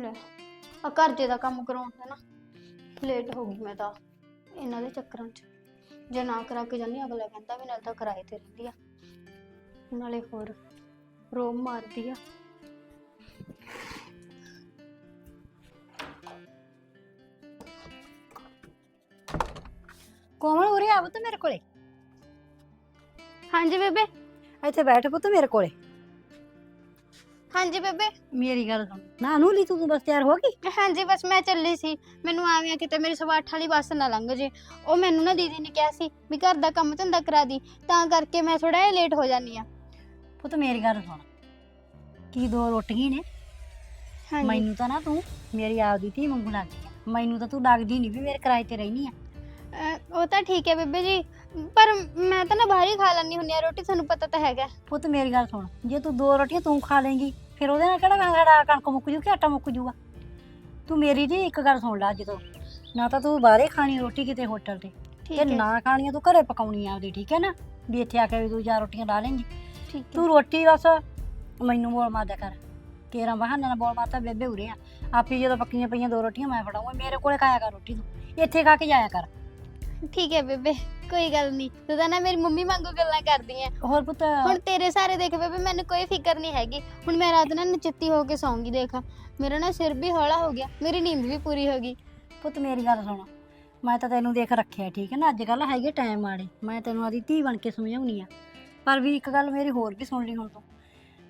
ਲੈ। ਆ ਘਰ ਜੇ ਦਾ ਕੰਮ ਕਰਾਉਣ ਦਾ ਨਾ ਲੇਟ ਹੋ ਗਈ ਮੈਂ ਤਾਂ ਇਹਨਾਂ ਦੇ ਚੱਕਰਾਂ 'ਚ। ਜੇ ਨਾ ਕਰਾ ਕੇ ਜਾਂਦੀ ਅਗਲਾ ਕਹਿੰਦਾ ਵੀ ਨਾਲ ਤਾਂ ਕਿਰਾਏ ਤੇ ਰਹਿੰਦੀ ਆ। ਨਾਲੇ ਹੋਰ ਰੋਮ ਮਾਰਦੀ ਆ। ਕੋਮਲ ਉਰੇ ਆ ਪੁੱਤ ਮੇਰੇ ਕੋਲੇ। ਹਾਂਜੀ ਬੇਬੇ। ਇੱਥੇ ਬੈਠ ਪੁੱਤ ਮੇਰੇ ਕੋਲੇ। ਹਾਂਜੀ ਬੇਬੇ। ਮੇਰੀ ਗੱਲ ਸੁਣ। ਨਾ ਨੂੰ ਲਈ ਤੂੰ ਬਸ ਤਿਆਰ ਹੋ ਗਈ? ਹਾਂਜੀ ਬਸ ਮੈਂ ਚੱਲੀ ਸੀ। ਮੈਨੂੰ ਆਵੇਂ ਕਿਤੇ ਮੇਰੀ ਸਵਾ ਅੱਠ ਵਾਲੀ ਬੱਸ ਨਾ ਲੰਘ ਜੇ। ਉਹ ਮੈਨੂੰ ਨਾ ਦੀਦੀ ਨੇ ਕਿਹਾ ਸੀ ਵੀ ਘਰ ਦਾ ਕੰਮ ਧੰਦਾ ਕਰਾ ਦੀ ਤਾਂ ਕਰਕੇ ਮੈਂ ਥੋੜਾ ਜਿਹਾ ਲੇਟ ਹੋ ਜਾਂਦੀ ਆ। ਪੁੱਤ ਮੇਰੀ ਗੱਲ ਸੁਣ। ਕੀ ਦੋ ਰੋਟੀਆਂ ਨੇ? ਹਾਂਜੀ। ਮੈਨੂੰ ਤਾਂ ਨਾ ਤੂੰ ਮੇਰੀ ਆਪਦੀ ਧੀ ਵਾਂਗੂ ਲੱਗਦੀ ਆ। ਮੈਨੂੰ ਤਾਂ ਤੂੰ ਲੱਗਦੀ ਨਹੀਂ ਵੀ ਮੇਰੇ ਕਿਰਾਏ ਤੇ ਰਹਿਣੀ ਆ। ਅਹ ਉਹ ਤਾਂ ਠੀਕ ਹੈ ਬੇਬੇ ਜੀ ਪਰ ਮੈਂ ਤਾਂ ਨਾ ਬਾਹਰ ਹੀ ਖਾ ਲੈਣੀ ਹੁੰਦੀ ਆ। ਰੋਟੀ ਤੁਹਾਨੂੰ ਪਤਾ ਤਾਂ ਹੈਗਾ। ਪੁੱਤ ਮੇਰੀ ਗੱਲ ਸੁਣ। ਜੇ ਤੂੰ ਦੋ ਰੋਟੀਆਂ ਤੂੰ ਖਾ ਲੇਂਗੀ ਫਿਰ ਉਹਦੇ ਨਾਲ ਕਿਹੜਾ ਮੈਂ ਸਾਡਾ ਕਣਕ ਮੁੱਕ ਜੂ ਕਿ ਆਟਾ ਮੁੱਕ ਜੂਗਾ? ਤੂੰ ਮੇਰੀ ਜੀ ਇੱਕ ਗੱਲ ਸੁਣ ਲੈ ਤੋਂ। ਨਾ ਤਾਂ ਤੂੰ ਬਾਹਰੇ ਖਾਣੀ ਰੋਟੀ ਕਿਤੇ ਹੋਟਲ ਤੇ। ਤੇ ਨਾ ਖਾਣੀ ਆ ਤੂੰ ਘਰੇ ਪਕਾਉਣੀ ਆ ਆਪਦੀ ਠੀਕ ਹੈ ਨਾ? ਵੀ ਇੱਥੇ ਆ ਕੇ ਵੀ ਤੂੰ ਚਾਰ ਰੋਟੀਆਂ ਲਾ ਲੇਂਗੀ। ਠੀਕ ਤੂੰ ਰੋਟੀ ਬਸ ਮੈਨੂੰ ਬੋਲ ਮਾਰਦਾ ਕਰ। ਕੇਰਾ ਬਹਾਨਾ ਨਾਲ ਬੋਲ ਮਾਰਤਾ ਬੇਬੇ ਉਰੇ ਆ। ਆਪੀ ਜਦੋਂ ਪੱਕੀਆਂ ਪਈਆਂ ਦੋ ਰੋਟੀਆਂ ਮੈਂ ਫੜਾਉਂਗਾ ਮੇਰੇ ਕੋਲੇ ਖਾਇਆ ਕਰ ਰੋਟੀ ਤੂੰ। ਇੱਥੇ ਖਾ ਕੇ ਜਾਇਆ ਕਰ। ਠੀਕ ਹੈ ਬੇਬੇ ਕੋਈ ਗੱਲ ਨਹੀਂ। ਤੂੰ ਤਾਂ ਨਾ ਮੇਰੀ ਮੰਮੀ ਵਾਂਗੂ ਗੱਲਾਂ ਕਰਦੀ ਐ ਹੋਰ ਪੁੱਤ? ਹੁਣ ਤੇਰੇ ਸਾਰੇ ਦੇਖ ਬੇਬੇ ਮੈਨੂੰ ਕੋਈ ਫਿਕਰ ਨਹੀਂ ਹੈਗੀ। ਹੁਣ ਮੈਂ ਰਾਤ ਨੂੰ ਨਚਿੱਤੀ ਹੋ ਕੇ ਸੌਂਗੀ ਦੇਖ। ਮੇਰਾ ਨਾ ਸਿਰ ਵੀ ਹੌਲਾ ਹੋ ਗਿਆ ਮੇਰੀ ਨੀਂਦ ਵੀ ਪੂਰੀ ਹੋ ਗਈ। ਪੁੱਤ ਮੇਰੀ ਗੱਲ ਸੁਣ। ਮੈਂ ਤਾਂ ਤੈਨੂੰ ਦੇਖ ਰੱਖਿਆ ਠੀਕ ਹੈ ਨਾ? ਅੱਜ ਕੱਲ ਹੈਗੇ ਟਾਈਮ ਆੜੇ ਮੈਂ ਤੈਨੂੰ ਆਦੀ ਧੀ ਬਣ ਕੇ ਸਮਝਾਉਣੀ ਆ। ਪਰ ਵੀ ਇੱਕ ਗੱਲ ਮੇਰੀ ਹੋਰ ਵੀ ਸੁਣ ਲਈ ਹੁਣ ਤੂੰ।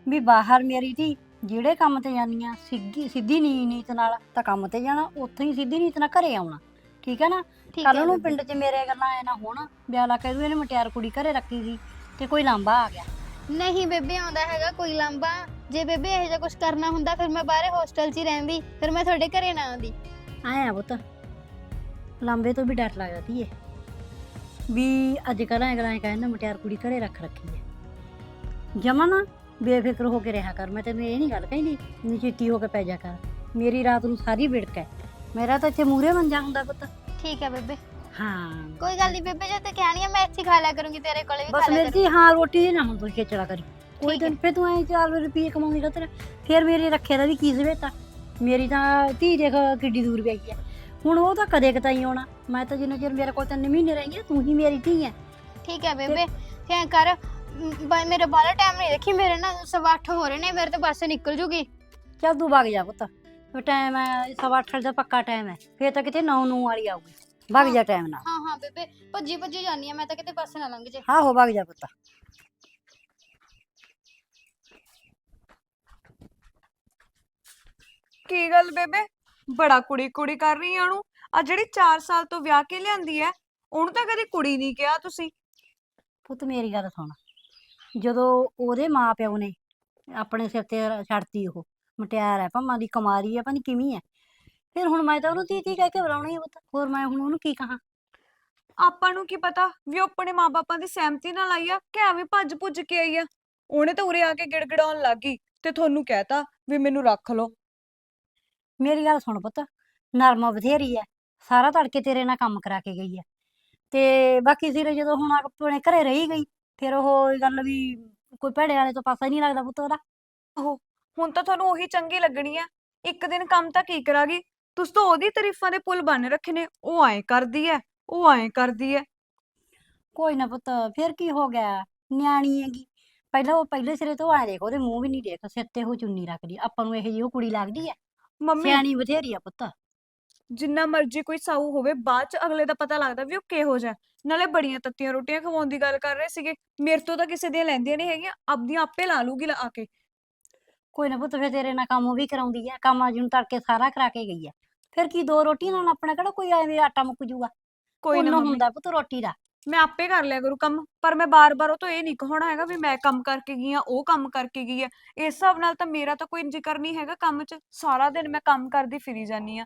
ਵੀ ਬਾਹਰ ਮੇਰੀ ਧੀ ਜਿਹੜੇ ਕੰਮ ਤੇ ਜਾਨੀ ਆ ਸਿੱਧੀ ਸਿੱਧੀ ਨੀਤ ਨਾਲ ਤਾਂ ਕੰਮ ਤੇ ਜਾਣਾ ਉੱਥੇ ਹੀ ਸਿੱਧੀ ਨੀਤ ਨਾਲ ਘਰੇ ਆਉਣਾ। ਠੀਕ ਹੈ ਨਾ? ਠੀਕ ਕੱਲ ਹੈ ਨੂੰ। ਪਿੰਡ 'ਚ ਮੇਰੇ ਗੱਲਾਂ ਐ ਨਾ ਹੋਣ ਬਿਆਲਾ ਕਹਿ ਦੂ ਇਹਨੇ ਮਟਿਆਰ ਕੁੜੀ ਘਰੇ ਰੱਖੀ ਸੀ ਤੇ ਕੋਈ ਲਾਂਬਾ ਆ ਗਿਆ। ਨਹੀਂ ਬੇਬੇ ਆਉਂਦਾ ਹੈਗਾ ਕੋਈ ਲਾਂਬਾ ਜੇ ਬੇਬੇ ਇਹੋ ਜਿਹਾ ਕੁਝ ਕਰਨਾ ਹੁੰਦਾ ਫਿਰ ਮੈਂ ਬਾਹਰੇ ਹੋਸਟਲ 'ਚ ਹੀ ਰਹਿੰਦੀ ਫਿਰ ਮੈਂ ਤੁਹਾਡੇ ਘਰੇ ਨਾ ਆਉਂਦੀ। ਆਏ ਆ ਪੁੱਤ। ਲਾਂਬੇ ਤੋਂ ਵੀ ਡਰ ਲੱਗਦਾ ਧੀਏ। ਵੀ ਅੱਜ ਕੱਲ੍ਹ ਐ ਗੱਲਾਂ ਕਹਿੰਦਾ ਮਟਿਆਰ ਕੁੜੀ ਘਰੇ ਰੱਖ ਰੱਖੀ ਹੈ। ਜਮਾ ਨਾ ਬੇਫਿਕਰ ਹੋ ਕੇ ਰਿਹਾ ਕਰ ਮੈਂ ਤੈਨੂੰ ਇਹ ਨਹੀਂ ਗੱਲ ਕਹਿੰਦੀ ਨਿਚਿੱਤੀ ਹੋ ਕੇ ਪੈ ਜਾ ਕਰ। ਮੇਰੀ ਰਾਤ ਨੂੰ ਸਾਰੀ ਵਿੜਕ ਹੈ। ਮੇਰਾ ਤਾਂ ਇੱਥੇ ਮੂਰੇ ਮੰਜਾ ਹੁੰਦਾ ਪੁੱਤ। ਠੀਕ ਹੈ ਬੇਬੇ। ਹਾਂ। ਕੋਈ ਗੱਲ ਨਹੀਂ ਬੇਬੇ ਜੇ ਤੇ ਕਹਿਣੀ ਆ ਮੈਂ ਇੱਥੇ ਖਾ ਲਿਆ ਕਰੂੰਗੀ ਤੇਰੇ ਕੋਲੇ ਵੀ ਬਸ ਖਾ ਲਿਆ ਮੇਰੀ ਹਾਂ ਰੋਟੀ ਦੀ ਨਾ ਹੁਣ ਤੁਸੀਂ ਖੇਚਲਾ ਕਰੀ। ਕੋਈ ਠੀਕ। ਦਿਨ ਫੇ ਤੂੰ ਐ ਚਾਰ ਰੁਪਏ ਕਮਾਉਂਦੀ ਖਤਰ ਫਿਰ ਮੇਰੀ ਰੱਖਿਆ ਦਾ ਵੀ ਕੀ ਸਵੇਤਾ? ਮੇਰੀ ਤਾਂ ਧੀ ਦੇਖ ਕਿੱਡੀ ਦੂਰ ਗਈ ਹੈ ਹੁਣ ਉਹ ਤਾਂ ਕਦੇ ਕਤਾਈ ਆਉਣਾ। ਮੈਂ ਤਾਂ ਜਿੰਨਾ ਚਿਰ ਮੇਰੇ ਕੋਲ ਤਿੰਨ ਮਹੀਨੇ ਰਹੀ ਤੂੰ ਹੀ ਮੇਰੀ ਧੀ ਹੈ ਠੀਕ ਹੈ ਬੇਬੇ ਫਿਰ ਕਰ ਮ, ਬ- ਮੇਰੇ ਬਾਲਾ ਟਾਈਮ ਨਹੀਂ ਦੇਖੀ ਮੇਰੇ ਨਾਲ ਸਵਾ ਅੱਠ ਹੋ ਰਹੇ ਨੇ ਮੇਰੇ ਤਾਂ ਬੱਸ ਨਿਕਲ ਜੂਗੀ। ਚੱਲ ਤੂੰ ਵਗ ਜਾ ਪੁੱਤ। ਟਾਈਮ ਹੈ ਸਵਾ ਅੱਠ ਦਾ ਪੱਕਾ ਟਾਈਮ ਹੈ। ਫੇਰ ਤਾਂ ਕਿਤੇ 9 ਨੂੰ ਵਾਲੀ ਆਊਗੀ। ਵਗ ਜਾ ਟਾਈਮ ਨਾਲ। ਹਾਂ ਹਾਂ ਬੇਬੇ ਭੱਜੀ ਭੱਜੀ ਜਾਨੀ ਆ ਮੈਂ ਤਾਂ ਕਿਤੇ ਬੱਸ ਨਾ ਲੰਘ ਜੇ। ਹਾਂ ਹੋ ਵਗ ਜਾ ਪੁੱਤ। ਕੀ ਗੱਲ ਬੇਬੇ? ਬੜਾ ਕੁੜੀ ਕੁੜੀ ਕਰ ਰਹੀ ਆ ਉਹਨੂੰ। ਆ ਜਿਹੜੀ 4 ਸਾਲ ਤੋਂ ਵਿਆਹ ਕੇ ਲਿਆਂਦੀ ਐ ਉਹਨੂੰ ਤਾਂ ਕਦੀ ਕੁੜੀ ਨਹੀਂ ਕਿਹਾ ਤੁਸੀਂ। ਪੁੱਤ ਮੇਰੀ ਗੱਲ ਸੁਣ। ਜਦੋਂ ਉਹਦੇ ਮਾਪਿਓ ਨੇ ਆਪਣੇ ਸਿਰ ਤੇ ਛੱਡਤੀ ਉਹ ਮਟਿਆਰ ਹੈ ਭੰਮਾਂ ਦੀ ਕੁਮਾਰੀ ਹੈ ਪਤਾ ਕਿਵੇਂ ਹੈ। ਫਿਰ ਹੁਣ ਮੈਂ ਤਾਂ ਉਹਨੂੰ ਤੀ ਤੀ ਕਹਿ ਕੇ ਬੁਲਾਉਣੀ ਹੈ ਪੁੱਤ। ਹੋਰ ਮੈਂ ਹੁਣ ਉਹਨੂੰ ਕੀ ਕਹਾਂ? ਆਪਾਂ ਨੂੰ ਕੀ ਪਤਾ ਵੀ ਉਹ ਆਪਣੇ ਮਾਪਿਆਂ ਦੀ ਸਹਿਮਤੀ ਨਾਲ ਆਈ ਆ ਕਿ ਐਵੇਂ ਭੱਜ ਭੁੱਜ ਕੇ ਆਈ ਆ। ਉਹਨੇ ਤਾਂ ਉਰੇ ਆ ਕੇ ਗਿੜਗੜਾਉਣ ਲੱਗੀ ਤੇ ਤੁਹਾਨੂੰ ਕਹਿਤਾ ਵੀ ਮੈਨੂੰ ਰੱਖ ਲਓ। ਮੇਰੀ ਗੱਲ ਸੁਣ ਪੁੱਤ ਨਰਮਾ ਬਥੇਰੀ ਹੈ ਸਾਰਾ ਤੜਕੇ ਤੇਰੇ ਨਾਲ ਕੰਮ ਕਰਾ ਕੇ ਗਈ ਹੈ। ਤੇ ਬਾਕੀ ਸਿਰੇ ਜਦੋਂ ਹੁਣ ਆਪਣੇ ਘਰੇ ਰਹੀ ਗਈ ਫਿਰ ਉਹ ਗੱਲ ਵੀ ਕੋਈ ਭੇੜੇ ਵਾਲੇ ਤੋਂ ਪਾਸਾ ਹੀ ਨਹੀਂ ਲੱਗਦਾ ਪੁੱਤ ਉਹਦਾ। ਹੁਣ ਤਾਂ ਤੁਹਾਨੂੰ ਉਹੀ ਚੰਗੀ ਲੱਗਣੀ ਆ। ਇੱਕ ਦਿਨ ਕੰਮ ਤਾਂ ਕੀ ਕਰਾਗੀ? ਤੁਸੀਂ ਤਾਂ ਉਹਦੀ ਤਾਰੀਫਾਂ ਦੇ ਪੁੱਲ ਬੰਨ ਰੱਖੇ ਨੇ ਉਹ ਐਂ ਕਰਦੀ ਐ ਉਹ ਐਂ ਕਰਦੀ ਐ। ਕੋਈ ਨਾ ਪੁੱਤ ਫਿਰ ਕੀ ਹੋ ਗਿਆ? ਨਿਆਣੀ ਹੈਗੀ। ਪਹਿਲਾਂ ਉਹ ਪਹਿਲੇ ਸਿਰੇ ਤੋਂ ਆਏ ਦੇਖ ਉਹਦੇ ਮੂੰਹ ਵੀ ਨਹੀਂ ਦੇਖ ਸਿਰ ਤੇ ਉਹ ਚੁੰਨੀ ਰੱਖਦੀ ਆਪਾਂ ਨੂੰ ਇਹੋ ਜਿਹੀ ਉਹ ਕੁੜੀ ਲੱਗਦੀ ਹੈ ਮੰਮੀ ਸਿਆਣੀ ਬਥੇਰੀ ਆ ਪੁੱਤ। ਜਿੰਨਾ ਮਰਜ਼ੀ ਕੋਈ ਸਾਊ ਹੋਵੇ ਬਾਅਦ ਚ ਅਗਲੇ ਦਾ ਪਤਾ ਲੱਗਦਾ ਵੀ ਉਹ ਕਿਹੋ ਜਿਹਾ ਨਾਲੇ ਬੜੀਆਂ ਤੱਤੀਆਂ ਰੋਟੀਆਂ ਖਵਾਉਣ ਦੀ ਗੱਲ ਕਰ ਰਹੇ ਸੀਗੇ। ਮੇਰੇ ਤੋਂ ਤਾਂ ਕਿਸੇ ਦੀਆਂ ਲੈਂਦੀਆਂ ਨਹੀਂ ਹੈਗੀਆਂ ਆਪਦੀਆਂ ਆਪੇ ਲਾ ਲੂਗੀ ਲਾ ਕੇ। ਕੋਈ ਨਾ ਪੁੱਤ ਫਿਰ ਤੇਰੇ ਨਾਲ ਕੰਮ ਵੀ ਕਰਾਉਂਦੀ ਹੈ ਕੰਮ ਅੱਜ ਨੂੰ ਤੜਕੇ ਸਾਰਾ ਕਰਾ ਕੇ ਗਈ ਹੈ ਫਿਰ ਕੀ ਦੋ ਰੋਟੀਆਂ ਨਾਲ ਆਪਣਾ ਕਿਹੜਾ ਕੋਈ ਐਵੇਂ ਆਟਾ ਮੁੱਕ ਜੂਗਾ? ਕੋਈ ਨਾ ਮੰਮੀ। ਹੁੰਦਾ ਪੁੱਤ ਰੋਟੀ ਦਾ। ਮੈਂ ਆਪੇ ਕਰ ਲਿਆ ਕਰੂ ਕੰਮ ਪਰ ਮੈਂ ਬਾਰ-ਬਾਰ ਉਹ ਤੋਂ ਇਹ ਨਹੀਂ ਕਹਾਉਣਾ ਹੈਗਾ ਵੀ ਮੈਂ ਕੰਮ ਕਰਕੇ ਗਈ ਆ ਉਹ ਕੰਮ ਕਰਕੇ ਗਈ ਆ। ਇਸ ਹਿਸਾਬ ਨਾਲ ਤਾਂ ਮੇਰਾ ਤਾਂ ਕੋਈ ਜ਼ਿਕਰ ਨਹੀਂ ਹੈਗਾ ਕੰਮ 'ਚ ਸਾਰਾ ਦਿਨ ਮੈਂ ਕੰਮ ਕਰਦੀ ਫਿਰੀ ਜਾਨੀ ਆ।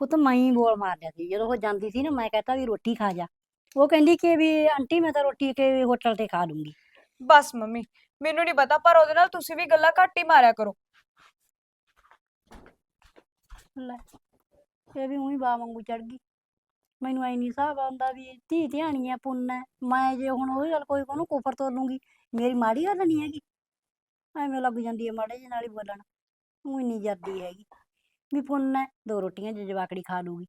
ਪੁੱਤ ਮੈਂ ਹੀ ਬੋਲ ਮਾਰ ਲਿਆ ਸੀ ਜਦੋਂ ਉਹ ਜਾਂਦੀ ਸੀ ਨਾ ਮੈਂ ਕਹਤਾ ਵੀ ਰੋਟੀ ਖਾ ਜਾ। ਉਹ ਕਹਿੰਦੀ ਕਿ ਵੀ ਆਂਟੀ ਮੈਂ ਤਾਂ ਰੋਟੀ ਕੇ ਹੋਟਲ ਤੇ ਖਾ ਲੂੰਗੀ। ਬਸ ਮੰਮੀ ਮੈਨੂੰ ਨਹੀਂ ਪਤਾ, ਪਰ ਉਹਦੇ ਨਾਲ ਤੁਸੀਂ ਵੀ ਗੱਲਾਂ ਘੱਟ ਹੀ ਮਾਰਿਆ ਕਰੋ। ਲੈ, ਇਹ ਵੀ ਉਹੀ ਬਾ ਵਾਂਗੂ ਚੜ ਗਈ। ਮੈਨੂੰ ਐ ਨਹੀਂ ਹਿਸਾਬ ਆਉਂਦਾ ਵੀ ਇਹ ਧੀ ਧਿਆਣੀ ਆ, ਪੁੰਨ ਹੈ ਮੈਂ ਜੇ ਹੁਣ ਉਹੀ ਗੱਲ ਕੋਈ ਉਹਨੂੰ ਕੁਫਰ ਤੋਰ ਲੂੰਗੀ, ਮੇਰੀ ਮਾੜੀ ਗੱਲ ਨਹੀਂ ਹੈਗੀ। ਐਵੇਂ ਲੱਗ ਜਾਂਦੀ ਹੈ ਮਾੜੇ ਜਿਹੇ ਨਾਲ ਹੀ ਬੋਲਣ। ਉਹ ਨਹੀਂ ਜਰਦੀ ਹੈਗੀ। ਵੀ ਪੁੰਨ ਹੈ ਦੋ ਰੋਟੀਆਂ ਜੇ ਜਵਾਕੜੀ ਖਾ ਲੂਗੀ।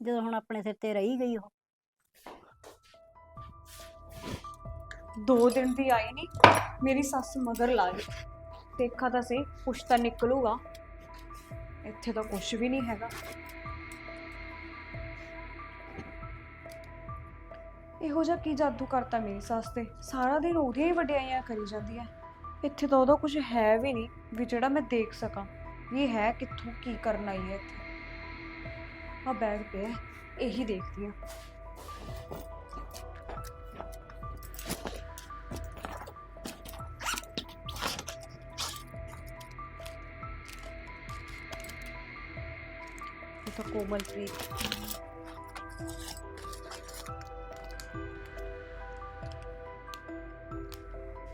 ਜਦੋਂ ਹੁਣ ਆਪਣੇ ਸਿਰ ਤੇ ਰਹੀ ਗਈ ਉਹ। ਦੋ ਦਿਨ ਦੀ ਆਈ ਨਹੀਂ ਮੇਰੀ ਸੱਸ ਮਗਰ ਲਾ ਗਈ। ਦੇਖਾ ਤਾਂ ਸਹੀ ਕੁਛ ਤਾਂ ਨਿਕਲੂਗਾ। ਇੱਥੇ ਤਾਂ ਕੁਛ ਵੀ ਨਹੀਂ ਹੈਗਾ। ਇਹੋ ਜਿਹਾ ਕੀ ਜਾਦੂ ਕਰਤਾ ਮੇਰੀ ਸੱਸ ਤੇ? ਸਾਰਾ ਦਿਨ ਉਹਦੀਆਂ ਹੀ ਵਡਿਆਈਆਂ ਕਰੀ ਜਾਂਦੀ ਹੈ ਇੱਥੇ ਤਾਂ ਉਹਦਾ ਕੁਝ ਹੈ ਵੀ ਨਹੀਂ ਵੀ ਜਿਹੜਾ ਮੈਂ ਦੇਖ ਸਕਾਂ। ਵੀ ਇਹ ਹੈ ਕਿੱਥੋਂ ਕੀ ਕਰਨ ਆਈ ਹੈ ਇੱਥੇ। ਆ ਬੈਗ ਪਿਆ ਹੈ, ਇਹੀ ਦੇਖਦੀ ਹਾਂ ਇਹ ਤਾਂ ਕੋਮਲਪ੍ਰੀਤ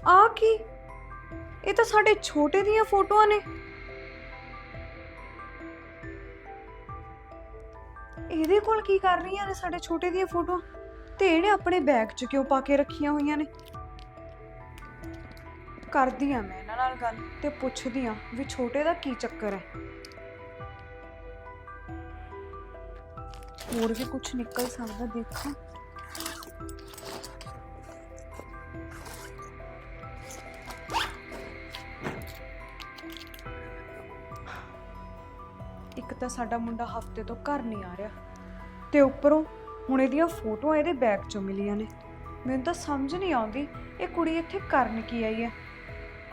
ਆ ਕੀ ਇਹ ਤਾਂ ਸਾਡੇ ਛੋਟੇ ਦੀਆਂ ਫੋਟੋਆਂ ਨੇ। ਇਹਦੇ ਕੋਲ ਕੀ ਕਰ ਰਹੀਆਂ ਨੇ ਸਾਡੇ ਛੋਟੇ ਦੀਆਂ ਫੋਟੋਆਂ? ਤੇ ਇਹਨੇ ਆਪਣੇ ਬੈਗ 'ਚ ਕਿਉਂ ਪਾ ਕੇ ਰੱਖੀਆਂ ਹੋਈਆਂ ਨੇ? ਕਰਦੀ ਆ ਮੈਂ ਇਹਨਾਂ ਨਾਲ ਗੱਲ ਤੇ ਪੁੱਛਦੀ ਆ ਵੀ ਛੋਟੇ ਦਾ ਕੀ ਚੱਕਰ ਹੈ। ਹੋਰ ਵੀ ਕੁਝ ਨਿਕਲ ਸਕਦਾ, ਦੇਖੋ। ਇੱਕ ਤਾਂ ਸਾਡਾ ਮੁੰਡਾ ਹਫ਼ਤੇ ਤੋਂ ਘਰ ਨਹੀਂ ਆ ਰਿਹਾ। ਤੇ ਉੱਪਰੋਂ ਹੁਣ ਇਹਦੀਆਂ ਫੋਟੋਆਂ ਇਹਦੇ ਬੈਗ 'ਚੋਂ ਮਿਲੀਆਂ ਨੇ। ਮੈਨੂੰ ਤਾਂ ਸਮਝ ਨਹੀਂ ਆਉਂਦੀ, ਇਹ ਕੁੜੀ ਇੱਥੇ ਕਰਨ ਕੀ ਆਈ ਹੈ?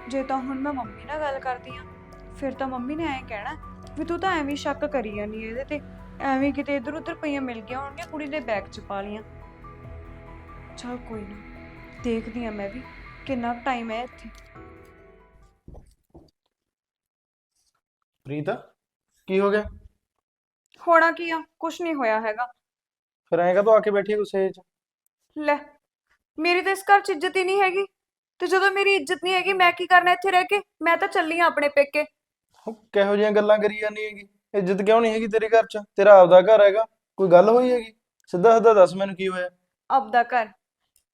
ਜੇ ਤਾਂ ਹੁਣ ਮੈਂ ਮੰਮੀ ਨਾਲ ਗੱਲ ਕਰਦੀ ਆ ਫਿਰ ਤਾਂ ਮੰਮੀ ਨੇ ਐਂ ਕਹਿਣਾ ਵੀ ਤੂੰ ਤਾਂ ਐਵੇਂ ਸ਼ੱਕ ਕਰੀ ਜਾਂਦੀ ਇਹਦੇ ਤੇ। ਐਵੇਂ ਕਿਤੇ ਇੱਧਰ ਉੱਧਰ ਪਈਆਂ ਮਿਲ ਗਈਆਂ ਹੋਣਗੀਆਂ ਕੁੜੀ ਦੇ ਬੈਗ 'ਚ ਪਾ ਲੀਆਂ ਚਲ ਕੋਈ ਨਾ ਦੇਖਦੀ ਆ ਮੈਂ ਵੀ ਕਿੰਨਾ ਟਾਈਮ ਹੈ ਇੱਥੇ। ਪ੍ਰੀਤ ਕੀ ਹੋ ਗਿਆ? ਹੋਣਾ ਕੀ ਆ? ਕੁਝ ਨਹੀਂ ਹੋਇਆ ਹੈਗਾ। ਫਿਰ ਐਂ ਕਦੋਂ ਆ ਕੇ ਬੈਠੀ ਗੁੱਸੇ 'ਚ। ਲੈ ਮੇਰੀ ਤਾਂ ਇਸ ਘਰ 'ਚ ਇੱਜ਼ਤ ਹੀ ਨਹੀਂ ਹੈਗੀ। ਤੇ ਜਦੋਂ ਮੇਰੀ ਇੱਜ਼ਤ ਨਹੀਂ ਹੈਗੀ ਮੈਂ ਕੀ ਕਰਨਾ ਇੱਥੇ ਰਹਿ ਕੇ? ਮੈਂ ਤਾਂ ਚੱਲੀ ਆ ਆਪਣੇ ਪੇਕੇ। ਉਹ ਕਿਹੋ ਜਿਹੀਆਂ ਗੱਲਾਂ ਕਰੀ ਜਾਂਦੀ ਹੈਗੀ? ਇੱਜ਼ਤ ਕਿਉਂ ਨਹੀਂ ਹੈਗੀ ਤੇਰੇ ਘਰ 'ਚ? ਤੇਰਾ ਆਪਦਾ ਘਰ ਹੈਗਾ ਕੋਈ ਗੱਲ ਹੋਈ ਹੈਗੀ? ਸਿੱਧਾ ਸਿੱਧਾ ਦੱਸ ਮੈਨੂੰ ਕੀ ਹੋਇਆ? ਆਪਦਾ ਘਰ।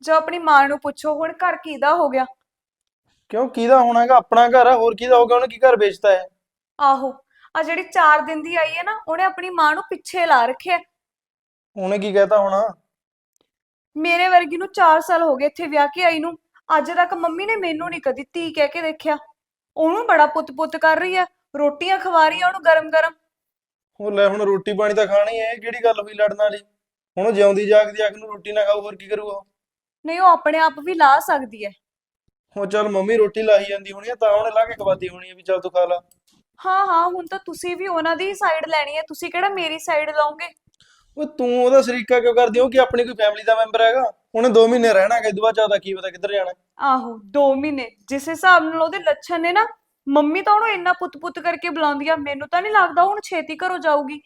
ਜੋ ਆਪਣੀ ਮਾਂ ਨੂੰ ਪੁੱਛੋ ਹੁਣ ਘਰ ਕਿਹਦਾ ਹੋ ਗਿਆ? ਕਿਉਂ ਕਿਹਦਾ ਹੋਣਾ ਹੈਗਾ? ਆਪਣਾ ਘਰ ਆ ਹੋਰ ਕਿਹਦਾ ਹੋਗਾ ਉਹਨੇ ਕੀ ਘਰ ਵੇਚਤਾ ਹੈ ਆਹੋ ਆ ਜਿਹੜੀ 4 ਦਿਨ ਦੀ ਆਈ ਹੈ ਨਾ ਉਹਨੇ ਆਪਣੀ ਮਾਂ ਨੂੰ ਪਿੱਛੇ ਲਾ ਰੱਖਿਆ। ਉਹਨੇ ਕੀ ਕਹਿਤਾ ਹੋਣਾ? ਮੇਰੇ ਵਰਗੀ ਨੂੰ 4 ਸਾਲ ਹੋ ਗਏ ਇੱਥੇ ਵਿਆਹ ਕੇ ਆਈ ਨੂੰ। ਅੱਜ ਤੱਕ ਮੰਮੀ ਨੇ ਮੈਨੂੰ ਨਹੀਂ ਕਦੀ ਧੀ ਕਹਿ ਕੇ ਦੇਖਿਆ। ਉਹਨੂੰ ਬੜਾ ਪੁੱਤ-ਪੁੱਤ ਕਰ ਰਹੀ ਹੈ। ਰੋਟੀਆਂ ਖਵਾ ਰਹੀ ਹੈ ਉਹਨੂੰ ਗਰਮ-ਗਰਮ। ਉਹ ਲੈ ਹੁਣ ਰੋਟੀ ਪਾਣੀ ਤਾਂ ਖਾਣੀ ਇਹ ਕਿਹੜੀ ਗੱਲ ਹੋਈ ਲੜਨ ਵਾਲੀ? ਹੁਣ ਉਹ ਜਿਉਂਦੀ ਜਾਗਦੀ ਅੱਖ ਨੂੰ ਰੋਟੀ ਨਾ ਖਾਊ ਹੋਰ ਕੀ ਕਰੂਗਾ ਉਹ? ਨਹੀਂ ਉਹ ਆਪਣੇ ਆਪ ਵੀ ਲਾ ਸਕਦੀ ਹੈ ਉਹ ਚੱਲ ਮੰਮੀ ਰੋਟੀ ਲਾਈ ਜਾਂਦੀ ਹੋਣੀ ਆ ਤਾਂ ਉਹਨੇ ਲਾ ਕੇ ਖਵਾਤੀ ਹੋਣੀ ਆ ਵੀ ਚੱਲ ਤੂੰ ਖਾ ਲਾ। ਹਾਂ ਹਾਂ ਹੁਣ ਤਾਂ ਤੁਸੀਂ ਵੀ ਉਹਨਾਂ ਦੀ ਸਾਈਡ ਲੈਣੀ ਹੈ ਤੁਸੀਂ ਕਿਹੜਾ ਮੇਰੀ ਸਾਈਡ ਲਓਗੇ? ਉਹ ਤੂੰ ਉਹਦਾ ਸ਼ਰੀਕਾ ਕਿਉਂ ਕਰਦੀ ਹੋ ਕਿ ਆਪਣੀ ਕੋਈ ਫੈਮਿਲੀ ਦਾ ਮੈਂਬਰ ਹੈਗਾ? ਉਹਨੇ 2 ਮਹੀਨੇ ਰਹਿਣਾ ਹੈਗਾ ਇਦੋਂ ਬਾਅਦ ਜ਼ਿਆਦਾ ਕੀ ਪਤਾ ਕਿੱਧਰ ਜਾਣਾ। ਆਹੋ 2 ਮਹੀਨੇ ਜਿਸ ਹਿਸਾਬ ਨਾਲ ਉਹਦੇ ਲੱਛਣ ਨੇ ਨਾ ਮੰਮੀ ਤਾਂ ਉਹਨੂੰ ਇੰਨਾ ਪੁੱਤ-ਪੁੱਤ ਕਰਕੇ ਬੁਲਾਉਂਦੀ ਆ ਮੈਨੂੰ ਤਾਂ ਨਹੀਂ ਲੱਗਦਾ ਹੁਣ ਛੇਤੀ ਘਰੋਂ ਜਾਊਗੀ।